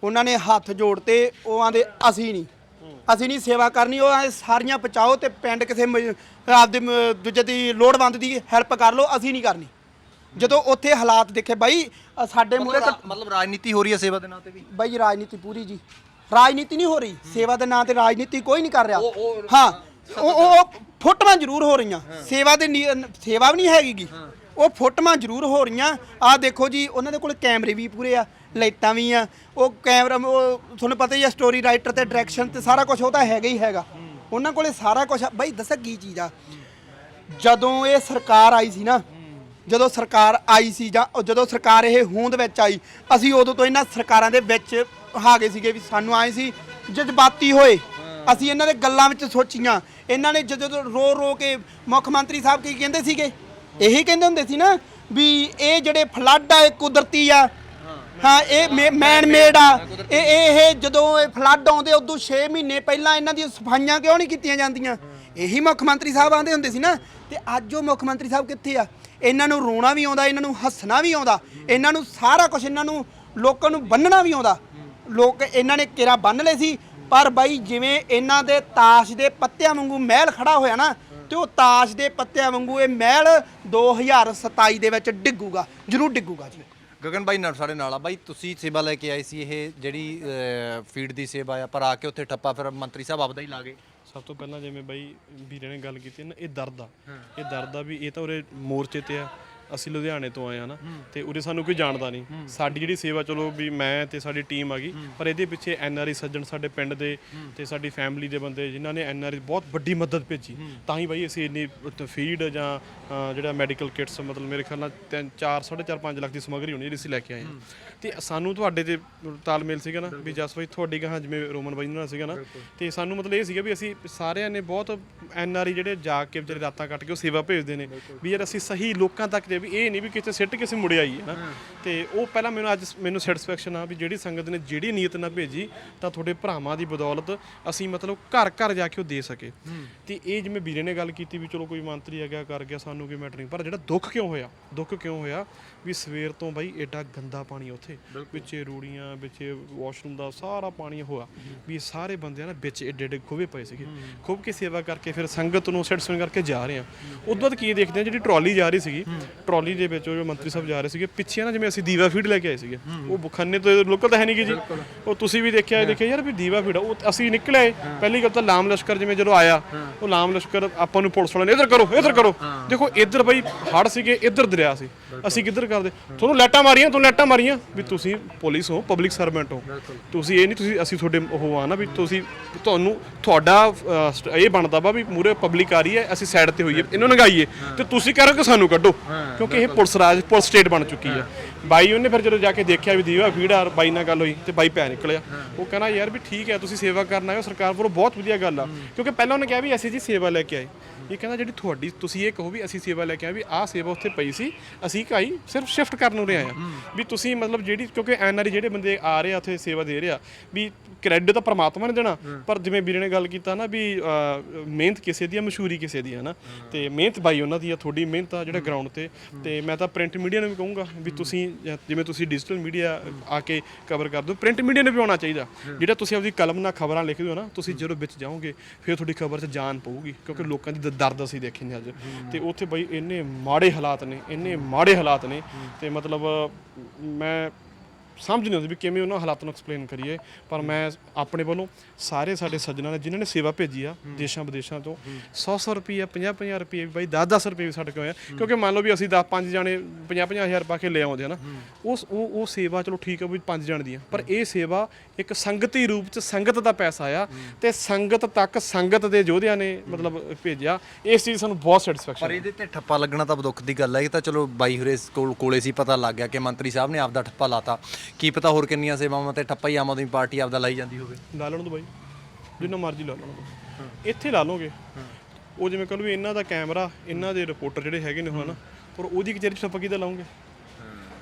ਉਹਨਾਂ ਨੇ ਹੱਥ ਜੋੜਤੇ ਉਹ ਆਂਦੇ ਅਸੀਂ ਨਹੀਂ। ਅਸੀਂ ਨਹੀਂ ਸੇਵਾ ਕਰਨੀ ਉਹ ਸਾਰੀਆਂ ਪਹੁੰਚਾਓ ਤੇ ਪਿੰਡ ਕਿਸੇ ਮ- ਆਪਦੇ ਮ- ਦੂਜੇ ਦੀ ਲੋੜਵੰਦ ਦੀ ਹੈਲਪ ਕਰ ਲਓ ਅਸੀਂ ਨਹੀਂ ਕਰਨੀ। ਜਦੋਂ ਉੱਥੇ ਹਾਲਾਤ ਦੇਖੇ ਬਾਈ ਅ, ਸਾਡੇ ਮੂਹਰੇ ਤਾਂ ਮਤਲਬ ਮਤਲਬ ਰਾਜਨੀਤੀ ਹੋ ਰਹੀ ਹੈ ਸੇਵਾ ਦੇ ਨਾਂ ਤੇ ਵੀ? ਬਾਈ ਰਾਜਨੀਤੀ ਪੂਰੀ ਜੀ। ਰਾਜਨੀਤੀ ਨਹੀਂ ਹੋ ਰਹੀ ਸੇਵਾ ਦੇ ਨਾਂ ਤੇ ਰਾਜਨੀਤੀ ਕੋਈ ਨਹੀਂ ਕਰ ਰਿਹਾ। ਹਾਂ ਉਹ ਉਹ ਫੋਟੋਆਂ ਜ਼ਰੂਰ ਹੋ ਰਹੀਆਂ। ਸੇਵਾ ਦੇ ਨੀ- ਸੇਵਾ ਵੀ ਨਹੀਂ ਹੈਗੀ ਗੀ। ਉਹ ਫੋਟੋਆਂ ਜ਼ਰੂਰ ਹੋ ਰਹੀਆਂ। ਆਹ ਦੇਖੋ ਜੀ ਉਹਨਾਂ ਦੇ ਕੋਲ ਕੈਮਰੇ ਵੀ ਪੂਰੇ ਆ। ਲਾਈਟਾਂ ਵੀ ਆ, ਉਹ ਕੈਮਰਾ, ਉਹ ਤੁਹਾਨੂੰ ਪਤਾ ਹੀ ਆ ਸਟੋਰੀ ਰਾਈਟਰ ਤੇ ਡਾਇਰੈਕਸ਼ਨ ਤੇ ਸਾਰਾ ਕੁਝ ਉਹ ਤਾਂ ਹੈਗਾ ਹੀ ਹੈਗਾ। ਉਹਨਾਂ ਕੋਲੇ ਸਾਰਾ ਕੁਝ ਬਾਈ, ਦੱਸਾਂ ਕੀ ਚੀਜ਼ ਆ? ਜਦੋਂ ਇਹ ਸਰਕਾਰ ਆਈ ਸੀ ਨਾ, ਜਦੋਂ ਸਰਕਾਰ ਆਈ ਸੀ ਜਾਂ ਉਹ ਜਦੋਂ ਸਰਕਾਰ ਇਹ ਹੋਂਦ ਵਿੱਚ ਆਈ, ਅਸੀਂ ਉਦੋਂ ਤੋਂ ਇਹਨਾਂ ਸਰਕਾਰਾਂ ਦੇ ਵਿੱਚ ਹਾਗੇ ਸੀਗੇ ਵੀ ਸਾਨੂੰ ਆਏ ਸੀ, ਜਜ਼ਬਾਤੀ ਹੋਏ। ਅਸੀਂ ਇਹਨਾਂ ਦੇ ਗੱਲਾਂ ਵਿੱਚ ਸੋਚੀਆਂ। ਇਹਨਾਂ ਨੇ ਜਦੋਂ ਰੋ ਰੋ ਕੇ ਮੁੱਖ ਮੰਤਰੀ ਸਾਹਿਬ ਕੀ ਕਹਿੰਦੇ ਸੀਗੇ? ਇਹੀ ਕਹਿੰਦੇ ਹੁੰਦੇ ਸੀ ਨਾ ਵੀ ਇਹ ਜਿਹੜੇ ਫਲੱਡ ਆ, ਇਹ ਕੁਦਰਤੀ ਆ ਹਾਂ, ਇਹ ਮੈਨ ਮੇਡ ਆ। ਇਹ ਇਹ ਜਦੋਂ ਇਹ ਫਲੱਡ ਆਉਂਦੇ, ਉਦੋਂ 6 ਮਹੀਨੇ ਪਹਿਲਾਂ ਇਹਨਾਂ ਦੀਆਂ ਸਫਾਈਆਂ ਕਿਉਂ ਨਹੀਂ ਕੀਤੀਆਂ ਜਾਂਦੀਆਂ? ਇਹੀ ਮੁੱਖ ਮੰਤਰੀ ਸਾਹਿਬ ਆਂਦੇ ਹੁੰਦੇ ਸੀ ਨਾ। ਤੇ ਅੱਜ ਉਹ ਮੁੱਖ ਮੰਤਰੀ ਸਾਹਿਬ ਕਿੱਥੇ ਆ? ਇਹਨਾਂ ਨੂੰ ਰੋਣਾ ਵੀ ਆਉਂਦਾ, ਇਹਨਾਂ ਨੂੰ ਹੱਸਣਾ ਵੀ ਆਉਂਦਾ। ਇਹਨਾਂ ਨੂੰ ਸਾਰਾ ਕੁਝ ਇਹਨਾਂ ਨੂੰ, ਲੋਕਾਂ ਨੂੰ ਬੰਨਣਾ ਵੀ ਆਉਂਦਾ। ਲੋਕ ਇਹਨਾਂ ਨੇ ਕਿਰਾ ਬੰਨ ਲਏ ਸੀ। ਪਰ ਬਾਈ, ਜਿਵੇਂ ਇਹਨਾਂ ਦੇ ਤਾਸ਼ ਦੇ ਪੱਤਿਆਂ ਵਾਂਗੂ ਮਹਿਲ ਖੜਾ ਹੋਇਆ ਨਾ, ਤੇ ਉਹ ਤਾਸ਼ ਦੇ ਪੱਤਿਆਂ ਵਾਂਗੂ ਇਹ ਮਹਿਲ 2027 ਦੇ ਵਿੱਚ ਡਿੱਗੂਗਾ, ਜ਼ਰੂਰ ਡਿੱਗੂਗਾ ਜੀ। ਗਗਨ ਬਾਈ ਨਾਲ ਸਾਡੇ ਨਾਲ ਆ। ਬਾਈ ਤੁਸੀਂ ਸੇਵਾ ਲੈ ਕੇ ਆਏ ਸੀ ਇਹ ਜਿਹੜੀ ਫੀਡ ਦੀ ਸੇਵਾ ਆ ਪਰ ਆ ਕੇ ਉੱਥੇ ਠੱਪਾ ਫਿਰ ਮੰਤਰੀ ਸਾਹਿਬ ਆਪਦਾ ਹੀ ਲਾ ਗਏ। ਸਭ ਤੋਂ ਪਹਿਲਾਂ ਜਿਵੇਂ ਬਾਈ ਵੀਰੇ ਨੇ ਗੱਲ ਕੀਤੀ ਨਾ ਇਹ ਦਰਦ ਆ। ਇਹ ਦਰਦ ਆ ਵੀ ਇਹ ਤਾਂ ਉਰੇ ਮੋਰਚੇ ਤੇ ਆ। ਅਸੀਂ ਲੁਧਿਆਣੇ ਤੋਂ ਆਏ ਆ ਨਾ ਤੇ ਉਰੇ ਸਾਨੂੰ ਕੋਈ ਜਾਣਦਾ ਨਹੀਂ। ਸਾਡੀ ਜਿਹੜੀ ਸੇਵਾ ਚਲੋ ਵੀ ਮੈਂ ਤੇ ਸਾਡੀ ਟੀਮ ਆ ਗਈ ਪਰ ਇਹਦੇ ਪਿੱਛੇ ਐਨਆਰਆਈ ਸੱਜਣ ਸਾਡੇ ਪਿੰਡ ਦੇ ਤੇ ਸਾਡੀ ਫੈਮਿਲੀ ਦੇ ਬੰਦੇ ਜਿਨ੍ਹਾਂ ਨੇ ਐਨਆਰਆਈ ਬਹੁਤ ਵੱਡੀ ਮਦਦ ਭੇਜੀ। ਤਾਂ ਹੀ ਬਾਈ ਅਸੀਂ ਇੰਨੀ ਫੀਡ ਜਾਂ ਜਿਹੜਾ ਮੈਡੀਕਲ ਕਿਟਸ ਮਤਲਬ ਮੇਰੇ ਖਿਆਲ ਨਾਲ 3 4 4.5 5 ਲੱਖ ਦੀ ਸਮੱਗਰੀ ਹੋਣੀ ਜਿਹੜੀ ਅਸੀਂ ਲੈ ਕੇ ਆਏ ਹਾਂ। ਤੇ ਸਾਨੂੰ ਤੁਹਾਡੇ ਤੇ ਤਾਲਮੇਲ ਸੀਗਾ ਨਾ ਵੀ ਜਸ ਬਾਈ ਤੁਹਾਡੀ ਗਾਹਾਂ ਜਿਵੇਂ ਰੋਮਨ ਬਾਈ ਨਾਲ ਸੀਗਾ ਨਾ ਤੇ ਸਾਨੂੰ ਮਤਲਬ ਇਹ ਸੀਗਾ ਵੀ ਅਸੀਂ ਸਾਰਿਆਂ ਨੇ ਬਹੁਤ ਐਨਆਰਆਈ ਜਿਹੜੇ ਜਾ ਕੇ ਵਿਚਾਰੇ ਰਾਤਾਂ ਕੱਟ ਕੇ ਉਹ ਸੇਵਾ ਭੇਜਦੇ ਨੇ ਵੀ ਯਾਰ ਅਸੀਂ ਸਹੀ ਲੋਕਾਂ ਤੱਕ ਵੀ ਇਹ ਨਹੀਂ ਵੀ ਕਿਤੇ ਸਿੱਟ ਕਿਸੇ ਮੁੜੇ ਆਈਏ ਨਾ। ਤੇ ਉਹ ਪਹਿਲਾਂ ਮੈਨੂੰ ਅੱਜ ਮੈਨੂੰ ਸੈਟੀਸਫੈਕਸ਼ਨ ਆ ਵੀ ਜਿਹੜੀ ਸੰਗਤ ਨੇ ਜਿਹੜੀ ਨੀਅਤ ਨਾਲ ਭੇਜੀ ਤਾਂ ਤੁਹਾਡੇ ਭਰਾਵਾਂ ਦੀ ਬਦੌਲਤ ਅਸੀਂ ਮਤਲਬ ਘਰ ਘਰ ਜਾ ਕੇ ਉਹ ਦੇ ਸਕੇ। ਤੇ ਇਹ ਜਿਵੇਂ ਵੀਰੇ ਨੇ ਗੱਲ ਕੀਤੀ ਵੀ ਚਲੋ ਕੋਈ ਮੰਤਰੀ ਆ ਗਿਆ ਕਰ ਗਿਆ ਸਾਨੂੰ ਕੋਈ ਮੈਟਰ ਨਹੀਂ। ਪਰ ਜਿਹੜਾ ਦੁੱਖ ਕਿਉਂ ਹੋਇਆ? ਦੁੱਖ ਕਿਉਂ ਹੋਇਆ? ਵੀ ਸਵੇਰ ਤੋਂ ਬਾਈ ਐਡਾ ਗੰਦਾ ਪਾਣੀ ਉੱਥੇ ਵਿੱਚੇ ਰੂੜੀਆਂ ਵਿੱਚੇ ਵਾਸ਼ਰੂਮ ਦਾ ਸਾਰਾ ਪਾਣੀ ਹੋਇਆ। ਵੀ ਸਾਰੇ ਬੰਦੇ ਨਾ ਵਿੱਚ ਏਡੇ ਏਡੇ ਖੋਵੇ ਪਏ ਸੀਗੇ। ਖੁੱਬ ਕੇ ਸੇਵਾ ਕਰਕੇ ਫਿਰ ਸੰਗਤ ਨੂੰ ਸੈਟੀਸਫਾਈ ਕਰਕੇ ਜਾ ਰਹੇ ਆ। ਉਦੋਂ ਬਾਅਦ ਕੀ ਦੇਖਦੇ ਆ ਜਿਹੜੀ ਟਰਾਲੀ ਜਾ ਰਹੀ ਸੀਗੀ ਟਰਾਲੀ ਦੇ ਵਿੱਚ ਉਹ ਜੋ ਮੰਤਰੀ ਸਾਹਿਬ ਜਾ ਰਹੇ ਸੀਗੇ ਪਿੱਛੇ ਨਾ ਜਿਵੇਂ ਅਸੀਂ ਦੀਵਾ ਫੀਡ ਲੈ ਕੇ ਆਏ ਸੀਗੇ ਉਹ ਬੁਖਾਨੇ ਤੋਂ ਲੋਕਲ ਤਾਂ ਹੈ ਨਹੀਂ ਗੀ ਜੀ। ਉਹ ਤੁਸੀਂ ਵੀ ਦੇਖਿਆ ਦੇਖਿਆ ਯਾਰ ਵੀ ਦੀਵਾ ਫੀਡ। ਉਹ ਅਸੀਂ ਨਿਕਲੇ ਪਹਿਲੀ ਗੱਲ ਤਾਂ ਲਾਮ ਲਸ਼ਕਰ ਜਿਵੇਂ ਜਦੋਂ ਆਇਆ ਉਹ ਲਾਮ ਲਸ਼ਕਰ ਆਪਾਂ ਨੂੰ ਪੁਲਿਸ ਵਾਲਿਆਂ ਨੇ ਇੱਧਰ ਕਰੋ ਇੱਧਰ ਕਰੋ। ਦੇਖੋ ਇੱਧਰ ਬਈ ਹੜ ਸੀਗੇ ਇੱਧਰ ਦਰਿਆ ਸੀ। ਅਸੀਂ ਕਿੱਧਰ ਕਰਦੇ? ਤੁਹਾਨੂੰ ਲੈਟਾਂ ਮਾਰੀਆਂ ਤੁਹਾਨੂੰ ਲੈਟਾਂ ਮਾਰੀਆਂ। ਵੀ ਤੁਸੀਂ ਪੁਲਿਸ ਹੋ ਪਬਲਿਕ ਸਰਵੈਂਟ ਹੋ। ਤੁਸੀਂ ਇਹ ਨਹੀਂ ਤੁਸੀਂ ਅਸੀਂ ਤੁਹਾਡੇ ਉਹ ਆ ਨਾ ਵੀ ਤੁਸੀਂ ਤੁਹਾਨੂੰ ਤੁਹਾਡਾ ਇਹ ਬਣਦਾ ਵਾ ਵੀ ਮੂਰੇ ਪਬਲਿਕ ਆ ਰਹੀ ਹੈ ਅਸੀਂ ਸਾਈਡ ਤੇ ਹੋਈਏ ਇਹਨੂੰ ਨਗਾਈਏ। ਤੇ ਤੁਸੀਂ ਕਹਿ ਰਹੇ ਹੋ ਕਿ ਸਾਨੂੰ ਕੱਢੋ। ਕਿਉਂਕਿ ਇਹ ਪੁਲਿਸ ਰਾਜ, ਪੁਲਿਸ ਸਟੇਟ ਬਣ ਚੁੱਕੀ ਆ ਬਾਈ ਉਹਨੇ ਫਿਰ ਜਦੋਂ ਜਾ ਕੇ ਦੇਖਿਆ ਵੀ ਦੀਵਾ ਫੀਡ ਆ, ਬਾਈ ਨਾਲ ਗੱਲ ਹੋਈ ਤੇ ਬਾਈ ਪੈ ਨਿਕਲਿਆ। ਉਹ ਕਹਿੰਦਾ, ਯਾਰ ਵੀ ਠੀਕ ਹੈ, ਤੁਸੀਂ ਸੇਵਾ ਕਰਨ ਆਏ ਹੋ, ਸਰਕਾਰ ਵੱਲੋਂ ਬਹੁਤ ਵਧੀਆ ਗੱਲ ਆ। ਕਿਉਂਕਿ ਪਹਿਲਾਂ ਉਹਨੇ ਕਿਹਾ ਵੀ ਅਸੀਂ ਜੀ ਸੇਵਾ ਲੈ ਕੇ ਆਏ। ਇਹ ਕਹਿੰਦਾ, ਜਿਹੜੀ ਤੁਹਾਡੀ, ਤੁਸੀਂ ਇਹ ਕਹੋ ਵੀ ਅਸੀਂ ਸੇਵਾ ਲੈ ਕੇ ਆਏ ਵੀ ਆਹ ਸੇਵਾ ਉੱਥੇ ਪਈ ਸੀ, ਅਸੀਂ ਕਾਈ ਸਿਰਫ ਸ਼ਿਫਟ ਕਰਨ ਨੂੰ ਰਹੇ ਆ। ਵੀ ਤੁਸੀਂ ਮਤਲਬ ਜਿਹੜੀ, ਕਿਉਂਕਿ ਐਨਆਰਈ ਜਿਹੜੇ ਬੰਦੇ ਆ ਰਹੇ ਆ, ਉੱਥੇ ਸੇਵਾ ਦੇ ਰਹੇ ਆ, ਵੀ ਕ੍ਰੈਡਿਟ ਤਾਂ ਪ੍ਰਮਾਤਮਾ ਨੇ ਦੇਣਾ। ਪਰ ਜਿਵੇਂ ਵੀਰੇ ਨੇ ਗੱਲ ਕੀਤਾ ਨਾ ਵੀ ਅਹ, ਮਿਹਨਤ ਕਿਸੇ ਦੀ ਆ ਮਸ਼ਹੂਰੀ ਕਿਸੇ ਦੀ ਹੈ। ਨਾ ਤੇ ਮਿਹਨਤ ਬਾਈ ਉਹਨਾਂ ਦੀ ਆ ਤੁਹਾਡੀ ਮਿਹਨਤ ਆ ਜਿਹੜਾ ਗਰਾਊਂਡ ਤੇ। ਤੇ ਮੈਂ ਤਾਂ ਪ੍ਰਿੰਟ ਮੀਡੀਆ ਨੂੰ ਵੀ ਕਹੂੰਗਾ ਵੀ ਤੁਸੀਂ ਜਾਂ ਜਿਵੇਂ ਤੁਸੀਂ ਡਿਜੀਟਲ ਮੀਡੀਆ ਆ ਕੇ ਕਵਰ ਕਰ ਦਿਓ ਪ੍ਰਿੰਟ ਮੀਡੀਆ ਨੇ ਵੀ ਆਉਣਾ ਚਾਹੀਦਾ। ਜਿਹੜਾ ਤੁਸੀਂ ਆਪਦੀ ਕਲਮ ਨਾਲ ਖਬਰਾਂ ਲਿਖਦੇ ਹੋ ਨਾ ਤੁਸੀਂ ਜਦੋਂ ਵਿੱਚ ਜਾਓਗੇ ਫਿਰ ਤੁਹਾਡੀ ਖਬਰ 'ਚ ਜਾਨ ਪਊਗੀ ਕਿਉਂਕਿ ਲੋਕਾਂ ਦੀ ਦ- ਦਰਦ ਅਸੀਂ ਦੇਖੇ ਨੇ ਅੱਜ ਤੇ ਉੱਥੇ ਬਾਈ ਇੰਨੇ ਮਾੜੇ ਹਾਲਾਤ ਨੇ ਇੰਨੇ ਮਾੜੇ ਹਾਲਾਤ ਨੇ। ਤੇ ਮਤਲਬ ਮੈਂ ਸਮਝ ਨਹੀਂ ਆਉਂਦੀ ਵੀ ਕਿਵੇਂ ਉਹਨਾਂ ਹਾਲਾਤਾਂ ਨੂੰ ਐਕਸਪਲੇਨ ਕਰੀਏ। ਪਰ ਮੈਂ ਆਪਣੇ ਵੱਲੋਂ ਸਾਰੇ ਸਾਡੇ ਸੱਜਣਾਂ ਨੇ ਜਿਨ੍ਹਾਂ ਨੇ ਸੇਵਾ ਭੇਜੀ ਆ ਦੇਸ਼ਾਂ ਵਿਦੇਸ਼ਾਂ ਤੋਂ 100-100 ਰੁਪਏ 50-50 ਰੁਪਏ ਬਾਈ 10-10 ਰੁਪਏ ਵੀ ਸਾਡੇ ਕੋਲ ਆ। ਕਿਉਂਕਿ ਮੰਨ ਲਓ ਵੀ ਅਸੀਂ 10 5 ਜਾਣੇ 50-50 ਹਜ਼ਾਰ ਪਾ ਕੇ ਲੈ ਆਉਂਦੇ ਆ ਨਾ। ਉਸ ਉਹ ਉਹ ਸੇਵਾ ਚਲੋ ਠੀਕ ਆ ਵੀ 5 ਜਾਣ ਦੀਆਂ। ਪਰ ਇਹ ਸੇਵਾ ਇੱਕ ਸੰਗਤੀ ਰੂਪ ਚ ਸੰਗਤ ਦਾ ਪੈਸਾ ਆ ਤੇ ਸੰਗਤ ਤੱਕ ਸੰਗਤ ਦੇ ਯੋਧਿਆਂ ਨੇ ਮਤਲਬ ਭੇਜਿਆ। ਇਸ ਚੀਜ਼ ਸਾਨੂੰ ਬਹੁਤ ਪਰ ਸੈਟੀਸਫੈਕਸ਼ਨ ਇਹਦੇ ਤੇ ਠੱਪਾ ਲੱਗਣਾ ਤਾਂ ਦੁੱਖ ਦੀ ਗੱਲ ਹੈ ਇਹ ਤਾਂ ਚਲੋ ਬਾਈ ਹੁਰੇ ਕੋਲ ਕੋਲੇ ਸੀ ਪਤਾ ਲੱਗ ਗਿਆ ਕਿ ਮੰਤਰੀ ਸਾਹਿਬ ਨੇ ਆਪਦਾ ਠੱਪਾ ਲਾਤਾ। ਕੀ ਪਤਾ ਹੋਰ ਕਿੰਨੀਆਂ ਸੇਵਾਵਾਂ ਤੇ ਠੱਪਾ ਹੀ ਆਮ ਆਦਮੀ ਪਾਰਟੀ ਆਪਦਾ ਲਾਈ ਜਾਂਦੀ ਹੋਵੇ। ਲਾ ਲੈਣ ਦੋ ਬਾਈ। ਜਿੰਨਾ ਮਰਜ਼ੀ ਲਾ ਲੈਣ ਦੋ। ਇੱਥੇ ਲਾ ਲੋਗੇ। ਉਹ ਜਿਵੇਂ ਕਹ ਵੀ ਇਹਨਾਂ ਦਾ ਕੈਮਰਾ, ਇਹਨਾਂ ਦੇ ਰਿਪੋਰਟਰ ਜਿਹੜੇ ਹੈਗੇ ਨੇ ਉਹ ਹਨਾ। ਪਰ ਉਹਦੀ ਕਚਹਿਰੀ 'ਚ ਠੱਪਾ ਕਿਹਦਾ ਲਾਉਂਗੇ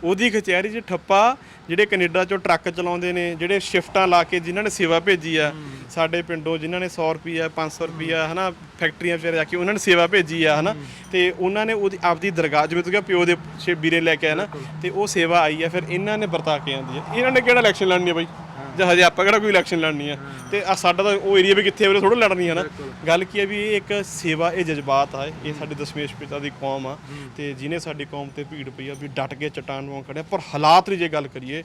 ਉਹਦੀ ਕਚਹਿਰੀ 'ਚ ਠੱਪਾ ਜਿਹੜੇ ਕੈਨੇਡਾ 'ਚੋਂ ਟਰੱਕ ਚਲਾਉਂਦੇ ਨੇ ਜਿਹੜੇ ਸ਼ਿਫਟਾਂ ਲਾ ਕੇ ਜਿਨ੍ਹਾਂ ਨੇ ਸੇਵਾ ਭੇਜੀ ਆ ਸਾਡੇ ਪਿੰਡੋਂ ਜਿਨ੍ਹਾਂ ਨੇ 100 ਰੁਪਿਆ 500 ਰੁਪਿਆ ਹਨਾ ਫੈਕਟਰੀਆਂ 'ਚ ਜਾ ਕੇ ਉਹਨਾਂ ਨੇ ਸੇਵਾ ਭੇਜੀ ਆ ਹਨਾ। ਤੇ ਉਹਨਾਂ ਨੇ ਉਹਦੀ ਆਪਦੀ ਦਰਗਾਹ ਜਿਵੇਂ ਤੂੰ ਕਿਹਾ ਪਿਓ ਦੇ ਛੇ ਵੀਰੇ ਲੈ ਕੇ ਆਇਆ ਨਾ ਤੇ ਉਹ ਸੇਵਾ ਆਈ ਆ ਫਿਰ ਇਹਨਾਂ ਨੇ ਵਰਤਾ ਕੇ ਆਂਦੀ ਆ। ਇਹਨਾਂ ਨੇ ਕਿਹੜਾ ਇਲੈਕਸ਼ਨ ਲੜਨੀ ਆ ਬਾਈ? ਜਾਂ ਹਜੇ ਆਪਾਂ ਕਿਹੜਾ ਕੋਈ ਇਲੈਕਸ਼ਨ ਲੜਨੀ ਆ। ਤੇ ਆ ਸਾਡਾ ਤਾਂ ਉਹ ਏਰੀਆ ਵੀ ਕਿੱਥੇ ਆ, ਥੋੜਾ ਲੜਨੀ ਹੈ ਨਾ। ਗੱਲ ਕੀ ਹੈ ਵੀ ਇਹ ਇੱਕ ਸੇਵਾ ਇਹ ਜਜ਼ਬਾਤ ਆ ਇਹ ਸਾਡੇ ਦਸ਼ਮੇਸ਼ ਪਿਤਾ ਦੀ ਕੌਮ ਆ। ਤੇ ਜਿਹਨੇ ਸਾਡੀ ਕੌਮ ਤੇ ਭੀੜ ਪਈ ਆ ਵੀ ਡਟ ਕੇ ਚਟਾਨ ਵਾਂਗ ਖੜਿਆ ਪਰ ਹਾਲਾਤ ਦੀ ਜੇ ਗੱਲ ਕਰੀਏ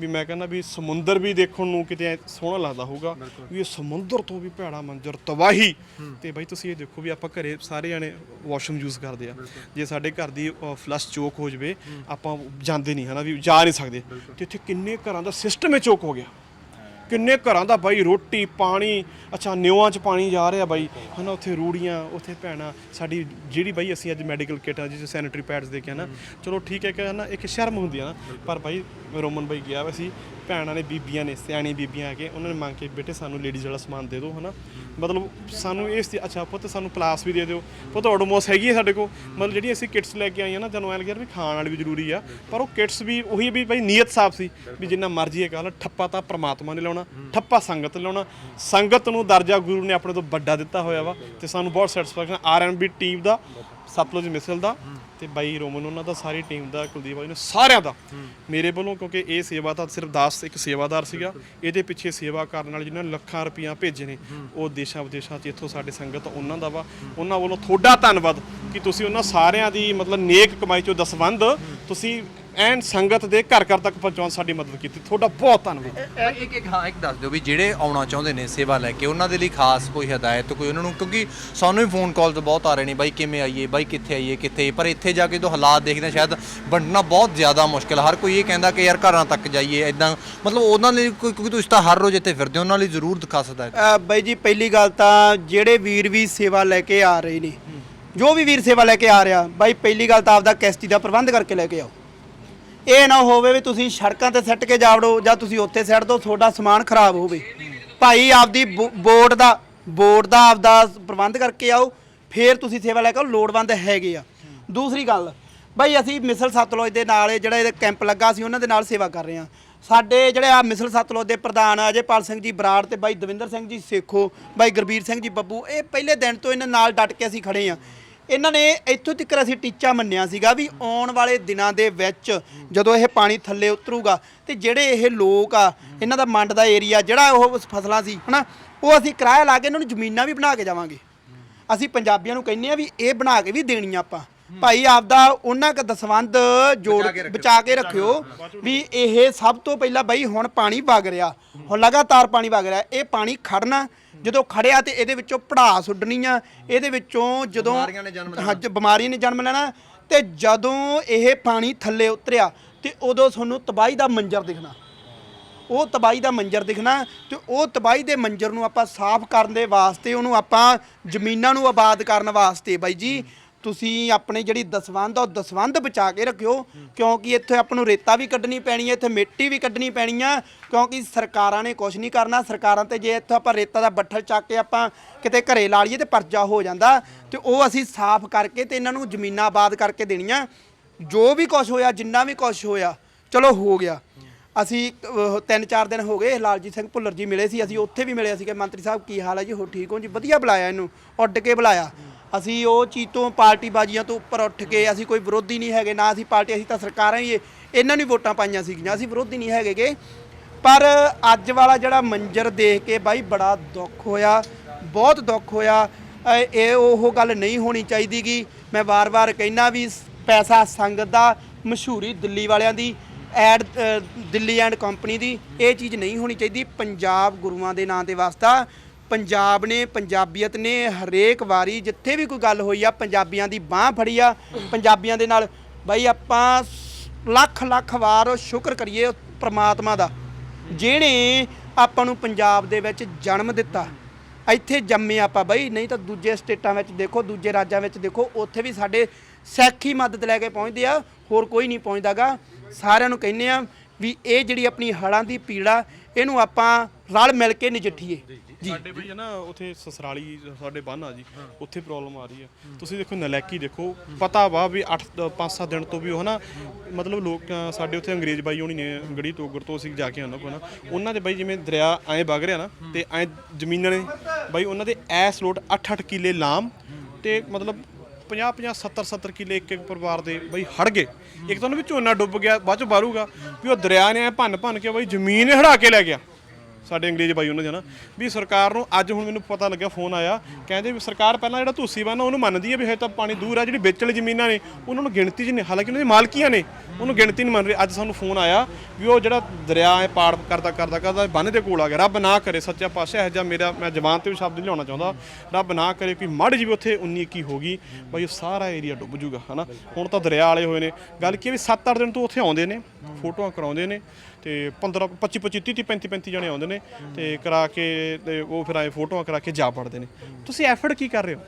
ਵੀ ਮੈਂ ਕਹਿੰਦਾ ਵੀ ਸਮੁੰਦਰ ਵੀ ਦੇਖਣ ਨੂੰ ਕਿਤੇ ਸੋਹਣਾ ਲੱਗਦਾ ਹੋਊਗਾ ਵੀ ਇਹ ਸਮੁੰਦਰ ਤੋਂ ਵੀ ਭੈੜਾ ਮੰਜ਼ਰ ਤਬਾਹੀ। ਤੇ ਬਾਈ ਤੁਸੀਂ ਇਹ ਦੇਖੋ ਵੀ ਆਪਾਂ ਘਰੇ ਸਾਰੇ ਜਾਣੇ ਵਾਸ਼ਰੂਮ ਯੂਜ਼ ਕਰਦੇ ਆ। ਜੇ ਸਾਡੇ ਘਰ ਦੀ ਫਲਸ਼ ਚੋਕ ਹੋ ਜਵੇ ਆਪਾਂ ਜਾਂਦੇ ਨਹੀਂ ਹਨਾ ਵੀ ਜਾ ਨਹੀਂ ਸਕਦੇ। ਤੇ ਇੱਥੇ ਕਿੰਨੇ ਘਰਾਂ ਦਾ ਸਿਸਟਮ ਹੀ ਚੋਕ ਹੋ ਗਿਆ। ਕਿੰਨੇ ਘਰਾਂ ਦਾ ਬਾਈ ਰੋਟੀ, ਪਾਣੀ, ਅੱਛਾ ਨਿਉਆਂ ਚ ਪਾਣੀ ਜਾ ਰਿਹਾ ਬਾਈ। ਹਨਾ, ਉੱਥੇ ਰੂੜੀਆਂ, ਉੱਥੇ ਭੈਣਾਂ, ਸਾਡੀ ਜਿਹੜੀ ਬਾਈ ਅਸੀਂ ਅੱਜ ਮੈਡੀਕਲ ਕਿਟ ਆ, ਜਿਸ ਸੈਨੀਟਰੀ ਪੈਡਸ ਦੇ ਕੇ ਹਨਾ। ਚਲੋ ਠੀਕ ਹੈ ਕਿ ਹਨਾ, ਇੱਕ ਸ਼ਰਮ ਹੁੰਦੀ ਹੈ ਨਾ, ਪਰ ਬਾਈ ਰੋਮਨ ਬਾਈ ਗਿਆ ਵਾ ਸੀ, ਭੈਣਾਂ ਨੇ, ਬੀਬੀਆਂ ਨੇ, ਸਿਆਣੀ ਬੀਬੀਆਂ ਆ ਕੇ, ਉਹਨਾਂ ਨੇ ਮੰਗ ਕੇ, ਬੇਟੇ ਸਾਨੂੰ ਲੇਡੀਜ਼ ਵਾਲਾ ਸਮਾਨ ਦੇ ਦਿਓ ਹਨਾ। ਮਤਲਬ ਸਾਨੂੰ ਇਸ ਦੀ ਅੱਛਾ, ਪੁੱਤ ਸਾਨੂੰ ਪਲਾਸ ਵੀ ਦੇ ਦਿਓ। ਪੁੱਤ ਆਡੋਮੋਸ ਹੈਗੀ ਹੈ ਸਾਡੇ ਕੋਲ। ਮਤਲਬ ਜਿਹੜੀ ਅਸੀਂ ਕਿਟਸ ਲੈ ਕੇ ਆਈਆਂ ਨਾ, ਤੁਹਾਨੂੰ ਐਂ ਲੱਗਿਆ ਵੀ ਖਾਣ ਵਾਲੀ ਵੀ ਜ਼ਰੂਰੀ ਆ। ਪਰ ਉਹ ਕਿਟਸ ਵੀ ਉਹੀ ਵੀ ਬਾਈ ਨੀਅਤ ਸਾਫ਼ ਸੀ ਵੀ ਜਿੰਨਾ ਮਰਜ਼ੀ ਇਹ ਕਹ ਠੱਪਾ ਤਾਂ ਪ੍ਰਮਾਤਮਾ ਨੇ ਲਾਉਣਾ, ਠੱਪਾ ਸੰਗਤ ਲਾਉਣਾ। ਸੰਗਤ ਨੂੰ ਦਰਜਾ ਗੁਰੂ ਨੇ ਆਪਣੇ ਤੋਂ ਵੱਡਾ ਦਿੱਤਾ ਹੋਇਆ ਵਾ ਤੇ ਸਾਨੂੰ ਬਹੁਤ ਸੈਟੀਸਫੈਕਸ਼ਨ ਆਰਐਨਬੀ ਟੀਮ ਦਾ। ਸਤਲੁਜ ਮਿਸਲ ਦਾ। ਤੇ ਬਾਈ ਰੋਮਨ, ਉਹਨਾਂ ਦਾ ਸਾਰੀ ਟੀਮ ਦਾ, ਕੁਲਦੀਪ ਬਾਈ ਨੇ ਸਾਰਿਆਂ ਦਾ। ਮੇਰੇ ਵੱਲੋਂ ਕਿਉਂਕਿ ਇਹ ਸੇਵਾ ਤਾਂ ਸਿਰਫ ਦਾਸ ਇੱਕ ਸੇਵਾਦਾਰ ਸੀਗਾ। ਇਹਦੇ ਪਿੱਛੇ ਸੇਵਾ ਕਰਨ ਵਾਲੇ ਜਿਨ੍ਹਾਂ ਨੇ ਲੱਖਾਂ ਰੁਪਈਆ ਭੇਜੇ ਨੇ, ਉਹ ਦੇਸ਼ਾਂ ਵਿਦੇਸ਼ਾਂ 'ਚ ਇੱਥੋਂ ਸਾਡੇ ਸੰਗਤ ਉਹਨਾਂ ਦਾ ਵਾ। ਉਹਨਾਂ ਵੱਲੋਂ ਤੁਹਾਡਾ ਧੰਨਵਾਦ ਕਿ ਤੁਸੀਂ ਉਹਨਾਂ ਸਾਰਿਆਂ ਦੀ ਮਤਲਬ ਨੇਕ ਕਮਾਈ ਚੋਂ ਦਸਵੰਧ ਤੁਸੀਂ ਐਨ ਸੰਗਤ ਦੇ ਘਰ ਘਰ ਤੱਕ ਪਹੁੰਚਾਉਣ ਸਾਡੀ ਮਦਦ ਕੀਤੀ। ਤੁਹਾਡਾ ਬਹੁਤ ਧੰਨਵਾਦ। ਇੱਕ ਇੱਕ ਹਾਂ ਇੱਕ ਦੱਸ ਦਿਓ ਵੀ ਜਿਹੜੇ ਆਉਣਾ ਚਾਹੁੰਦੇ ਨੇ ਸੇਵਾ ਲੈ ਕੇ ਉਹਨਾਂ ਦੇ ਲਈ ਖਾਸ ਕੋਈ ਹਦਾਇਤ ਕੋਈ ਉਹਨਾਂ ਨੂੰ ਕਿਉਂਕਿ ਸਾਨੂੰ ਵੀ ਫੋਨ ਕਾਲ ਤੇ ਬਹੁਤ ਆ ਰਹੇ ਨੇ ਬਾਈ ਕਿਵੇਂ ਆਈਏ ਬਾਈ ਕਿੱਥੇ ਆਈਏ ਕਿੱਥੇ ਪਰ ਇੱਥੇ ਜਾ ਕੇ ਜਦੋਂ ਹਾਲਾਤ ਦੇਖਦੇ ਹਾਂ, ਸ਼ਾਇਦ ਵੰਡਣਾ ਬਹੁਤ ਜ਼ਿਆਦਾ ਮੁਸ਼ਕਿਲ ਹਰ ਕੋਈ ਇਹ ਕਹਿੰਦਾ ਕਿ ਯਾਰ ਘਰਾਂ ਤੱਕ ਜਾਈਏ ਐਦਾਂ ਮਤਲਬ ਉਹਨਾਂ ਲਈ ਕੋਈ ਕਿਉਂਕਿ ਤੁਸੀਂ ਤਾਂ ਹਰ ਰੋਜ਼ ਇੱਥੇ ਫਿਰਦੇ ਹੋ ਉਹਨਾਂ ਲਈ ਜ਼ਰੂਰ ਦਿਖਾ ਸਕਦਾ ਹੈ। ਅ, ਬਾਈ ਜੀ ਪਹਿਲੀ ਗੱਲ ਤਾਂ ਜਿਹੜੇ ਵੀਰ ਵੀ ਸੇਵਾ ਲੈ ਕੇ ਆ ਰਹੇ ਨੇ ਜੋ ਵੀ ਵੀਰ ਸੇਵਾ ਲੈ ਕੇ ਆ ਰਿਹਾ ਬਾਈ ਪਹਿਲੀ ਗੱਲ ਤਾਂ ਆਪਦਾ ਕਿਸ਼ਤੀ ਦਾ ਪ੍ਰਬੰਧ ਕਰਕੇ ਲੈ ਕੇ ਆਓ। ਇਹ ਨਾ ਹੋਵੇ ਵੀ ਤੁਸੀਂ ਸੜਕਾਂ ਤੇ ਸੱਟ ਕੇ ਜਾਵੜੋ ਜਾਂ ਤੁਸੀਂ ਉੱਥੇ ਸੱਟ ਦੋ, ਤੁਹਾਡਾ ਸਮਾਨ ਖਰਾਬ ਹੋਵੇ। ਭਾਈ ਆਪਦੀ ਬੋ- ਬੋਟ ਦਾ, ਬੋਰਡ ਦਾ ਆਪਦਾ ਪ੍ਰਬੰਧ ਕਰਕੇ ਆਓ, ਫੇਰ ਤੁਸੀਂ ਸੇਵਾ ਲੈ ਕੇ ਆਓ, ਲੋੜਵੰਦ ਹੈਗੇ ਆ। ਦੂਸਰੀ ਗੱਲ ਬਾਈ ਅਸੀਂ ਮਿਸਲ ਸਤਲੁਜ ਦੇ ਨਾਲ ਜਿਹੜਾ ਇਹਦਾ ਕੈਂਪ ਲੱਗਾ ਸੀ, ਉਹਨਾਂ ਦੇ ਨਾਲ ਸੇਵਾ ਕਰ ਰਹੇ ਹਾਂ। ਸਾਡੇ ਜਿਹੜੇ ਆ ਮਿਸਲ ਸਤਲੁਜ ਦੇ ਪ੍ਰਧਾਨ ਅਜੇਪਾਲ ਸਿੰਘ ਜੀ ਬਰਾੜ ਤੇ ਬਾਈ ਦਵਿੰਦਰ ਸਿੰਘ ਜੀ ਸੇਖੋ ਬਾਈ ਗੁਰਬੀਰ ਸਿੰਘ ਜੀ ਬੱਬੂ, ਇਹ ਪਹਿਲੇ ਦਿਨ ਤੋਂ ਇਹਨਾਂ ਨਾਲ ਡਟ ਕੇ ਅਸੀਂ ਖੜੇ ਆ ਇਹਨਾਂ ਨੇ ਇੱਥੋਂ ਤੱਕ ਅਸੀਂ ਟੀਚਾ ਮੰਨਿਆ ਸੀਗਾ ਵੀ ਆਉਣ ਵਾਲੇ ਦਿਨਾਂ ਦੇ ਵਿੱਚ ਜਦੋਂ ਇਹ ਪਾਣੀ ਥੱਲੇ ਉਤਰੂਗਾ ਤੇ ਜਿਹੜੇ ਇਹ ਲੋਕ ਆ ਇਹਨਾਂ ਦਾ ਮੰਡ ਦਾ ਏਰੀਆ ਜਿਹੜਾ ਉਹ ਫਸਲਾਂ ਸੀ ਹਨਾ ਉਹ ਅਸੀਂ ਕਿਰਾਇਆ ਲਾ ਕੇ ਇਹਨਾਂ ਨੂੰ ਜ਼ਮੀਨਾਂ ਵੀ ਬਣਾ ਕੇ ਜਾਵਾਂਗੇ। ਅਸੀਂ ਪੰਜਾਬੀਆਂ ਨੂੰ ਕਹਿੰਨੇ ਆ ਵੀ ਇਹ ਬਣਾ ਕੇ ਵੀ ਦੇਣੀਆਂ ਆਪਾਂ। ਭਾਈ ਆਪਦਾ ਉਹਨਾਂ ਕ ਦਸਵੰਦ ਜੋੜ ਬਚਾ ਕੇ ਰੱਖਿਓ ਵੀ ਇਹ ਸਭ ਤੋਂ ਪਹਿਲਾਂ ਬਈ ਹੁਣ ਪਾਣੀ ਵਗ ਰਿਹਾ। ਹੁਣ ਲਗਾਤਾਰ ਪਾਣੀ ਵਗ ਰਿਹਾ। ਇਹ ਪਾਣੀ ਖੜਨਾ ਜਦੋਂ ਖੜਿਆ ਤੇ ਇਹਦੇ ਵਿੱਚੋਂ ਪੜਾਸ ਉੱਡਣੀ ਆ ਇਹਦੇ ਵਿੱਚੋਂ ਜਦੋਂ ਬਿਮਾਰੀਆਂ ਨੇ ਜਨਮ ਹਾਂ, ਜ- ਬਿਮਾਰੀਆਂ ਨੇ ਜਨਮ ਲੈਣਾ ਤੇ ਜਦੋਂ ਇਹ ਪਾਣੀ ਥੱਲੇ ਉਤਰਿਆ ਤੇ ਉਦੋਂ ਤੁਹਾਨੂੰ ਤਬਾਹੀ ਦਾ ਮੰਜ਼ਰ ਦਿਖਣਾ। ਉਹ ਤਬਾਹੀ ਦਾ ਮੰਜ਼ਰ ਦਿਖਣਾ ਤੇ ਉਹ ਤਬਾਹੀ ਦੇ ਮੰਜ਼ਰ ਨੂੰ ਆਪਾਂ ਸਾਫ਼ ਕਰਨ ਦੇ ਵਾਸਤੇ ਉਹਨੂੰ ਆਪਾਂ ਜ਼ਮੀਨਾਂ ਨੂੰ ਆਬਾਦ ਕਰਨ ਵਾਸਤੇ ਬਾਈ ਜੀ ਤੁਸੀਂ ਆਪਣੇ ਜਿਹੜੀ ਦਸਵੰਧ ਆ ਉਹ ਦਸਵੰਧ ਬਚਾ ਕੇ ਰੱਖਿਓ। ਕਿਉਂਕਿ ਇੱਥੇ ਆਪਾਂ ਨੂੰ ਰੇਤਾ ਵੀ ਕੱਢਣੀ ਪੈਣੀ ਹੈ ਇੱਥੇ ਮਿੱਟੀ ਵੀ ਕੱਢਣੀ ਪੈਣੀ ਆ। ਕਿਉਂਕਿ ਸਰਕਾਰਾਂ ਨੇ ਕੁਝ ਨਹੀਂ ਕਰਨਾ। ਸਰਕਾਰਾਂ ਤੇ ਜੇ ਇੱਥੋਂ ਆਪਾਂ ਰੇਤਾ ਦਾ ਬੱਠਲ ਚੱਕ ਕੇ ਆਪਾਂ ਕਿਤੇ ਘਰੇ ਲਾ ਲਈਏ ਤੇ ਪਰਜਾ ਹੋ ਜਾਂਦਾ। ਤੇ ਉਹ ਅਸੀਂ ਸਾਫ਼ ਕਰਕੇ ਤੇ ਇਹਨਾਂ ਨੂੰ ਜ਼ਮੀਨਾਂ ਆਬਾਦ ਕਰਕੇ ਦੇਣੀਆਂ। ਜੋ ਵੀ ਕੁਝ ਹੋਇਆ ਜਿੰਨਾ ਵੀ ਕੁਝ ਹੋਇਆ ਚਲੋ ਹੋ ਗਿਆ। ਅਸੀਂ ਅਹ, ਤਿੰਨ ਚਾਰ ਦਿਨ ਹੋ ਗਏ ਲਾਲਜੀਤ ਸਿੰਘ ਭੁੱਲਰ ਜੀ ਮਿਲੇ ਸੀ। ਅਸੀਂ ਉੱਥੇ ਵੀ ਮਿਲੇ ਸੀ ਕਿ ਮੰਤਰੀ ਸਾਹਿਬ ਕੀ ਹਾਲ ਹੈ ਜੀ? ਹੋ ਠੀਕ ਹੋ ਜੀ? ਵਧੀਆ ਬੁਲਾਇਆ ਇਹਨੂੰ। ਉੱਡ ਕੇ ਬੁਲਾਇਆ। ਅਸੀਂ ਉਹ ਚੀਜ਼ ਤੋਂ ਪਾਰਟੀ ਬਾਜੀਆਂ ਤੋਂ ਉੱਪਰ ਉੱਠ ਕੇ ਅਸੀਂ ਕੋਈ ਵਿਰੋਧੀ ਨਹੀਂ ਹੈਗੇ, ਨਾ ਅਸੀਂ ਪਾਰਟੀ, ਅਸੀਂ ਤਾਂ ਸਰਕਾਰਾਂ ਹੀ ਇਹ- ਇਹਨਾਂ ਨੂੰ ਵੋਟਾਂ ਪਾਈਆਂ ਸੀਗੀਆਂ, ਅਸੀਂ ਵਿਰੋਧੀ ਨਹੀਂ ਹੈਗੇਗੇ। ਪਰ ਅੱਜ ਵਾਲਾ ਜਿਹੜਾ ਮੰਜ਼ਰ ਦੇਖ ਕੇ ਬਾਈ ਬੜਾ ਦੁੱਖ ਹੋਇਆ, ਬਹੁਤ ਦੁੱਖ ਹੋਇਆ। ਇਹ ਉਹ ਗੱਲ ਨਹੀਂ ਹੋਣੀ ਚਾਹੀਦੀਗੀ। ਮੈਂ ਵਾਰ-ਵਾਰ ਕਹਿਣਾ ਵੀ ਪੈਸਾ ਸੰਗਤ ਦਾ, ਮਸ਼ਹੂਰੀ ਦਿੱਲੀ ਵਾਲਿਆਂ ਦੀ, ਐਡ ਦਿੱਲੀ ਐਂਡ ਕੰਪਨੀ ਦੀ, ਇਹ ਚੀਜ਼ ਨਹੀਂ ਹੋਣੀ ਚਾਹੀਦੀ। ਪੰਜਾਬ ਗੁਰੂਆਂ ਦੇ ਨਾਂ ਤੇ ਵਾਸਤਾ ਪੰਜਾਬ ਨੇ, ਪੰਜਾਬੀਅਤ ਨੇ ਹਰੇਕ ਵਾਰੀ ਜਿੱਥੇ ਵੀ ਕੋਈ ਗੱਲ ਹੋਈ ਆ, ਪੰਜਾਬੀਆਂ ਦੀ ਬਾਹ ਫੜੀ ਆ। ਪੰਜਾਬੀਆਂ ਦੇ ਨਾਲ ਬਾਈ ਆਪਾਂ ਲੱਖ ਲੱਖ ਵਾਰ ਸ਼ੁਕਰ ਕਰੀਏ ਉਸ ਪ੍ਰਮਾਤਮਾ ਦਾ, ਜਿਹਨੇ ਆਪਾਂ ਨੂੰ ਪੰਜਾਬ ਦੇ ਵਿੱਚ ਜਨਮ ਦਿੱਤਾ। ਇੱਥੇ ਜੰਮੇ ਆਪਾਂ ਬਾਈ, ਨਹੀਂ ਤਾਂ ਦੂਜੇ ਸਟੇਟਾਂ ਵਿੱਚ ਦੇਖੋ, ਦੂਜੇ ਰਾਜਾਂ ਵਿੱਚ ਦੇਖੋ, ਉੱਥੇ ਵੀ ਸਾਡੇ ਸਿੱਖ ਹੀ ਮਦਦ ਲੈ ਕੇ ਪਹੁੰਚਦੇ ਆ, ਹੋਰ ਕੋਈ ਨਹੀਂ ਪਹੁੰਚਦਾਗਾ। ਸਾਰਿਆਂ ਨੂੰ ਕਹਿੰਨੇ ਆ ਵੀ ਇਹ ਜਿਹੜੀ ਆਪਣੀ ਹੜਾਂ ਦੀ ਪੀੜਾ, ਇਹਨੂੰ ਆਪਾਂ ਰਲ ਮਿਲ ਕੇ ਨਜਿੱਠੀਏ। ਸਾਡੇ ਬਈ ਹੈ ਨਾ ਉਥੇ ਸਸਰਾਲੀ ਸਾਡੇ ਬੰਨ ਆ ਜੀ ਉੱਥੇ ਪ੍ਰੋਬਲਮ ਆ ਰਹੀ ਹੈ। ਤੁਸੀਂ ਦੇਖੋ ਨਲੈਕੀ ਦੇਖੋ ਪਤਾ ਵਾ ਵੀ 8 5-7 ਦਿਨ ਤੋਂ ਵੀ ਉਹ ਨਾ ਮਤਲਬ ਲੋਕ ਸਾਡੇ ਉੱਥੇ ਅੰਗਰੇਜ਼ ਬਾਈ ਹੋਣੀ ਨੇ ਗੜੀ ਤੋਗਰ ਤੋਂ ਅਸੀਂ ਜਾ ਕੇ ਉਹਨਾਂ ਕੋਲ ਨਾ ਉਹਨਾਂ ਦੇ ਬਾਈ ਜਿਵੇਂ ਦਰਿਆ ਐਂ ਵਗ ਰਿਹਾ ਨਾ ਤੇ ਐਂ ਜ਼ਮੀਨਾਂ ਨੇ ਬਾਈ ਉਹਨਾਂ ਦੇ ਐਸ ਲੋਟ 8-8 ਕਿੱਲੇ ਲਾਮ ਤੇ ਮਤਲਬ 50 50 70 70 ਕਿੱਲੇ ਇੱਕ ਇੱਕ ਪਰਿਵਾਰ ਦੇ ਬਈ ਹੜ ਗਏ। ਇੱਕ ਤਾਂ ਉਹਨਾਂ ਵਿੱਚ ਝੋਨਾ ਡੁੱਬ ਗਿਆ ਬਾਅਦ ਚੋਂ ਬਾਰੂਗਾ ਵੀ ਉਹ ਦਰਿਆ ਨੇ ਭੰਨ ਭੰਨ ਕੇ ਬਈ ਜ਼ਮੀਨ ਹੜਾ ਕੇ ਲੈ ਗਿਆ। ਸਾਡੇ ਅੰਗਰੇਜ਼ ਬਾਈ ਉਹਨਾਂ ਦੇ ਨਾ ਵੀ ਸਰਕਾਰ ਨੂੰ ਅੱਜ ਹੁਣ ਮੈਨੂੰ ਪਤਾ ਲੱਗਿਆ, ਫੋਨ ਆਇਆ, ਕਹਿੰਦੇ ਵੀ ਸਰਕਾਰ ਪਹਿਲਾਂ ਜਿਹੜਾ ਧੂਸੀ ਬੰਨ ਉਹਨੂੰ ਮੰਨਦੀ ਹੈ ਵੀ ਹਜੇ ਤਾਂ ਪਾਣੀ ਦੂਰ ਆ, ਜਿਹੜੀ ਵੇਚਣ ਵਾਲੀ ਜ਼ਮੀਨਾਂ ਨੇ, ਉਹਨਾਂ ਨੂੰ ਗਿਣਤੀ 'ਚ ਨਹੀਂ, ਹਾਲਾਂਕਿ ਉਹਨਾਂ ਦੀ ਮਾਲਕੀਆਂ ਨੇ, ਉਹਨੂੰ ਗਿਣਤੀ ਨਹੀਂ ਮੰਨ ਰਹੀ। ਅੱਜ ਸਾਨੂੰ ਫੋਨ ਆਇਆ ਵੀ ਉਹ ਜਿਹੜਾ ਦਰਿਆ ਹੈ, ਪਾੜ ਕਰਦਾ ਕਰਦਾ ਕਰਦਾ ਬੰਨ ਦੇ ਕੋਲ ਆ ਗਿਆ। ਰੱਬ ਨਾ ਕਰੇ, ਸੱਚਾ ਪਾਤਸ਼ਾਹ ਇਹ ਜਿਹਾ ਮੇਰਾ, ਮੈਂ ਜ਼ਬਾਨ ਤੇ ਵੀ ਸ਼ਬਦ ਲਿਆਉਣਾ ਚਾਹੁੰਦਾ। ਰੱਬ ਨਾ ਕਰੇ ਵੀ ਮੜ ਜੀ ਵੀ ਉੱਥੇ 19 21 ਹੋ ਗਈ। ਬਈ, ਉਹ ਸਾਰਾ ਏਰੀਆ ਡੁੱਬ ਜੂਗਾ, ਹਨਾ। ਹੁਣ ਤਾਂ ਦਰਿਆ ਵਾਲੇ ਹੋਏ ਨੇ। ਗੱਲ ਕੀ ਹੈ ਵੀ 7-8 ਦਿਨ ਤੋਂ ਉੱਥੇ ਆਉਂਦੇ ਨੇ, ਫੋਟੋਆਂ ਕਰਾਉਂਦੇ ਨੇ। ਤੇ 15 25 25 30 35 35 ਜਣੇ ਆਉਂਦੇ ਨੇ ਤੇ ਕਰਾ ਕੇ ਤੇ ਉਹ ਫਿਰ ਆਏ ਫੋਟੋਆਂ ਕਰਾ ਕੇ ਜਾ ਪੜਦੇ ਨੇ। ਤੁਸੀਂ ਐਫਰਟ ਕੀ ਕਰ ਰਹੇ ਹੋ?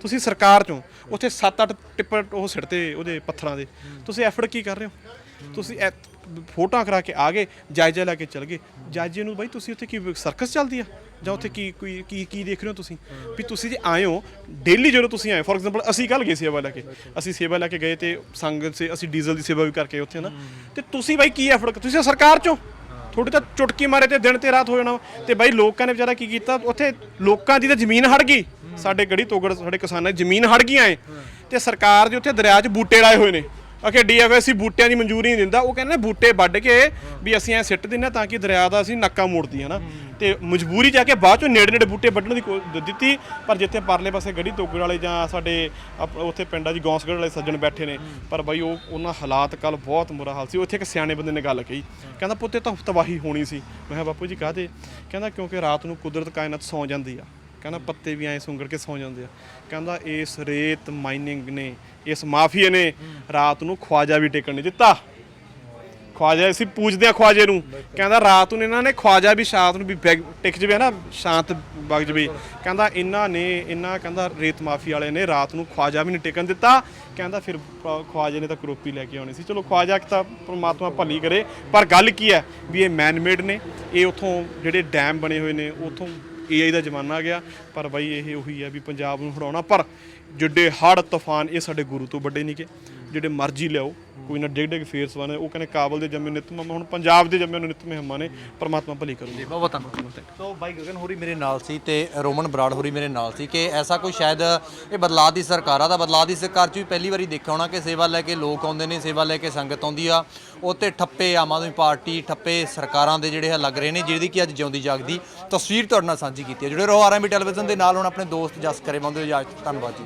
ਤੁਸੀਂ ਸਰਕਾਰ ਚੋਂ ਉੱਥੇ 7-8 ਟਿੱਪਰ ਉਹ ਸਿੱਟਦੇ ਉਹਦੇ ਪੱਥਰਾਂ ਦੇ। ਤੁਸੀਂ ਐਫਰਟ ਕੀ ਕਰ ਰਹੇ ਹੋ? ਤੁਸੀਂ ਐ- ਫੋਟੋਆਂ ਕਰਾ ਕੇ ਆ ਗਏ, ਜਾਇਜ਼ਾ ਲੈ ਕੇ ਚਲ ਗਏ। ਜਾਇਜ਼ੇ ਨੂੰ ਬਾਈ ਤੁਸੀਂ ਉੱਥੇ ਕੀ ਸਰਕਸ ਚੱਲਦੀ ਆ? ਜਾਂ ਉੱਥੇ ਕੀ, ਕੋਈ, ਕੀ ਕੀ ਦੇਖ ਰਹੇ ਹੋ ਤੁਸੀਂ? ਵੀ ਤੁਸੀਂ ਜੇ ਆਏ ਹੋ ਡੇਲੀ ਜਦੋਂ ਤੁਸੀਂ ਆਏ ਫੋਰ ਐਗਜ਼ਾਮਪਲ ਅਸੀਂ ਕੱਲ ਗਏ ਸੇਵਾ ਲੈ ਕੇ। ਅਸੀਂ ਸੇਵਾ ਲੈ ਕੇ ਗਏ ਤੇ ਸੰਗਤ ਸੇ ਅਸੀਂ ਡੀਜ਼ਲ ਦੀ ਸੇਵਾ ਵੀ ਕਰਕੇ ਉੱਥੇ ਨਾ ਤੇ ਤੁਸੀਂ ਬਾਈ ਕੀ ਐਫਰਟ ਤੁਸੀਂ ਸਰਕਾਰ ਚੋਂ। ਥੋੜੀ ਤਾਂ ਚੁਟਕੀ ਮਾਰੇ ਤੇ ਦਿਨ ਤੇ ਰਾਤ ਹੋ ਜਾਣਾ। ਤੇ ਬਾਈ ਲੋਕਾਂ ਨੇ ਵਿਚਾਰਾ ਕੀ ਕੀਤਾ? ਉੱਥੇ ਲੋਕਾਂ ਦੀ ਤਾਂ ਜ਼ਮੀਨ ਹੜ ਗਈ। ਸਾਡੇ ਗੜੀ ਤੋਗੜ, ਸਾਡੇ ਕਿਸਾਨਾਂ ਦੀ ਜ਼ਮੀਨ ਹੜ ਗਈਆਂ ਏ। ਤੇ ਸਰਕਾਰ ਦੇ ਉੱਥੇ ਦਰਿਆ 'ਚ ਬੂਟੇ ਲਾਏ ਹੋਏ ਨੇ। ਅਖੇ ਡੀਐਫਐਸਸੀ ਬੂਟਿਆਂ ਦੀ ਮਨਜ਼ੂਰੀ ਨਹੀਂ ਦਿੰਦਾ। ਉਹ ਕਹਿੰਦੇ ਨੇ ਬੂਟੇ ਵੱਢ ਕੇ ਵੀ ਅਸੀਂ ਐ ਸਿੱਟ ਦਿੰਨੇ ਤਾਂ ਕਿ ਦਰਿਆ ਦਾ ਅਸੀਂ ਨੱਕਾ ਮੋੜਦੀ ਹੈ ਨਾ ਤੇ ਮਜਬੂਰੀ ਜਾ ਕੇ ਬਾਅਦ ਚੋਂ ਨੇੜੇ ਨੇੜੇ ਬੂਟੇ ਵੱਢਣ ਦੀ ਕੋ- ਦ- ਦਿੱਤੀ, ਪਰ ਜਿੱਥੇ ਪਰਲੇ ਪਾਸੇ ਗੜੀ ਤੋਗੜ ਵਾਲੇ ਜਾਂ ਸਾਡੇ ਆਪ- ਉੱਥੇ ਪਿੰਡਾਂ ਦੀ ਗੌਂਸਗੜ ਵਾਲੇ ਸੱਜਣ ਬੈਠੇ ਨੇ। ਪਰ ਬਾਈ ਉਹ, ਉਹਨਾਂ ਹਾਲਾਤ ਕੱਲ ਬਹੁਤ ਬੁਰਾ ਹਾਲ ਸੀ। ਉੱਥੇ ਇੱਕ ਸਿਆਣੇ ਬੰਦੇ ਨੇ ਗੱਲ ਕਹੀ। ਕਹਿੰਦਾ, ਪੁੱਤੇ ਤਾਂ ਤਬਾਹੀ ਹੋਣੀ ਸੀ। ਮੈਂ ਕਿਹਾ, ਬਾਪੂ ਜੀ, ਕਾਹਦੇ? ਕਹਿੰਦਾ, ਕਿਉਂਕਿ ਰਾਤ ਨੂੰ ਕੁਦਰਤ ਕਾਇਨਾਤ ਸੌਂ ਜਾਂਦੀ ਆ। ਕਹਿੰਦਾ ਪੱਤੇ ਵੀ ਐਂ ਸੁੰਗੜ ਕੇ ਸੌ ਜਾਂਦੇ ਆ। ਕਹਿੰਦਾ ਇਸ ਰੇਤ ਮਾਈਨਿੰਗ ਨੇ, ਇਸ ਮਾਫੀਏ ਨੇ ਰਾਤ ਨੂੰ ਖਵਾਜਾ ਵੀ ਟੇਕਣ ਨਹੀਂ ਦਿੱਤਾ। ਖਵਾਜਾ ਅਸੀਂ ਪੂਜਦੇ ਆ ਖਵਾਜੇ ਨੂੰ। ਕਹਿੰਦਾ ਰਾਤ ਨੂੰ ਇਹਨਾਂ ਨੇ ਖਵਾਜਾ ਵੀ ਸ਼ਾਂਤ ਨੂੰ ਵੀ ਬੈਗ- ਟਿਕ ਜਵੇ ਨਾ ਸ਼ਾਂਤ ਵਗ ਜਵੇ। ਕਹਿੰਦਾ ਇਹਨਾਂ ਨੇ, ਇਹਨਾਂ ਕਹਿੰਦਾ ਰੇਤ ਮਾਫੀ ਵਾਲੇ ਨੇ ਰਾਤ ਨੂੰ ਖਵਾਜਾ ਵੀ ਨਹੀਂ ਟਿਕਣ ਦਿੱਤਾ। ਕਹਿੰਦਾ ਫਿਰ ਪ- ਖਵਾਜੇ ਨੇ ਤਾਂ ਕਰੋਪੀ ਲੈ ਕੇ ਆਉਣੀ ਸੀ। ਚਲੋ ਖਵਾਜਾ ਤਾਂ ਪ੍ਰਮਾਤਮਾ ਭਲੀ ਕਰੇ। ਪਰ ਗੱਲ ਕੀ ਹੈ ਵੀ ਇਹ ਮੈਨ ਮੇਡ ਨੇ। ਇਹ ਉਥੋਂ ਜਿਹੜੇ ਡੈਮ ਬਣੇ ਹੋਏ ਨੇ, ਉਥੋਂ ਏਆਈ ਦਾ ਜ਼ਮਾਨਾ ਆ ਗਿਆ, ਪਰ ਬਾਈ ਇਹ ਉਹੀ ਹੈ ਵੀ ਪੰਜਾਬ ਨੂੰ ਹਰਾਉਣਾ, ਪਰ ਜਿੱਡੇ ਹੜ੍ਹ, ਤੂਫਾਨ ਇਹ ਸਾਡੇ ਗੁਰੂ ਤੋਂ ਵੱਡੇ ਨਹੀਂ ਕਿ ਜਿਹੜੇ ਮਰਜ਼ੀ ਲਿਆਓ ਕੋਈ ਨਾ ਡਿੱਗ ਡਿੱਗ ਫੇਰ ਸਵਾਨੇ ਉਹ ਕਹਿੰਦੇ ਕਾਬਲ ਦੇ ਜੰਮੇ ਨਿਤ ਮਹਿਮਾ ਹੁਣ ਪੰਜਾਬ ਦੇ ਜੰਮੇ ਨੂੰ ਨਿਤ ਮਹਿਮਾ ਨੇ ਪਰਮਾਤਮਾ ਭਲੀ ਕਰੂਗੇ। ਬਹੁਤ ਬਹੁਤ ਧੰਨਵਾਦ। ਸੋ ਬਾਈ ਗਗਨ ਹੋਰੀ ਮੇਰੇ ਨਾਲ ਸੀ ਤੇ ਰੋਮਨ ਬਰਾੜ ਹੋਰੀ ਮੇਰੇ ਨਾਲ ਸੀ ਕਿ ਐਸਾ ਕੋਈ ਸ਼ਾਇਦ ਇਹ ਬਦਲਾਅ ਦੀ ਸਰਕਾਰਾਂ ਦਾ ਬਦਲਾਅ ਦੀ ਸਰਕਾਰ ਚ ਵੀ ਪਹਿਲੀ ਵਾਰੀ ਦੇਖਿਆ ਹੋਣਾ ਕਿ ਸੇਵਾ ਲੈ ਕੇ ਲੋਕ ਆਉਂਦੇ ਨੇ ਸੇਵਾ ਲੈ ਕੇ ਸੰਗਤ ਆਉਂਦੀ ਆ। ਉੱਤੇ ਠੱਪੇ ਆਮ ਆਦਮੀ ਪਾਰਟੀ ਠੱਪੇ ਸਰਕਾਰਾਂ ਦੇ ਜਿਹੜੇ ਆ ਲੱਗ ਰਹੇ ਨੇ ਜਿਹਦੀ ਕਿ ਅੱਜ ਜਿਉਂਦੀ ਜਾਗਦੀ। ਤਸਵੀਰ ਤੁਹਾਡੇ ਨਾਲ ਸਾਂਝੀ ਕੀਤੀ ਹੈ। ਜੁੜੇ ਰਹੋ ਆਰਐਮਬੀ ਟੈਲੀਵਿਜ਼ਨ ਦੇ ਨਾਲ ਹੁਣ ਆਪਣੇ ਦੋਸਤ ਜਸ ਕਰੇ ਬੰਦੇ ਇਜਾਜ਼ਤ ਧੰਨਵਾਦ ਜੀ।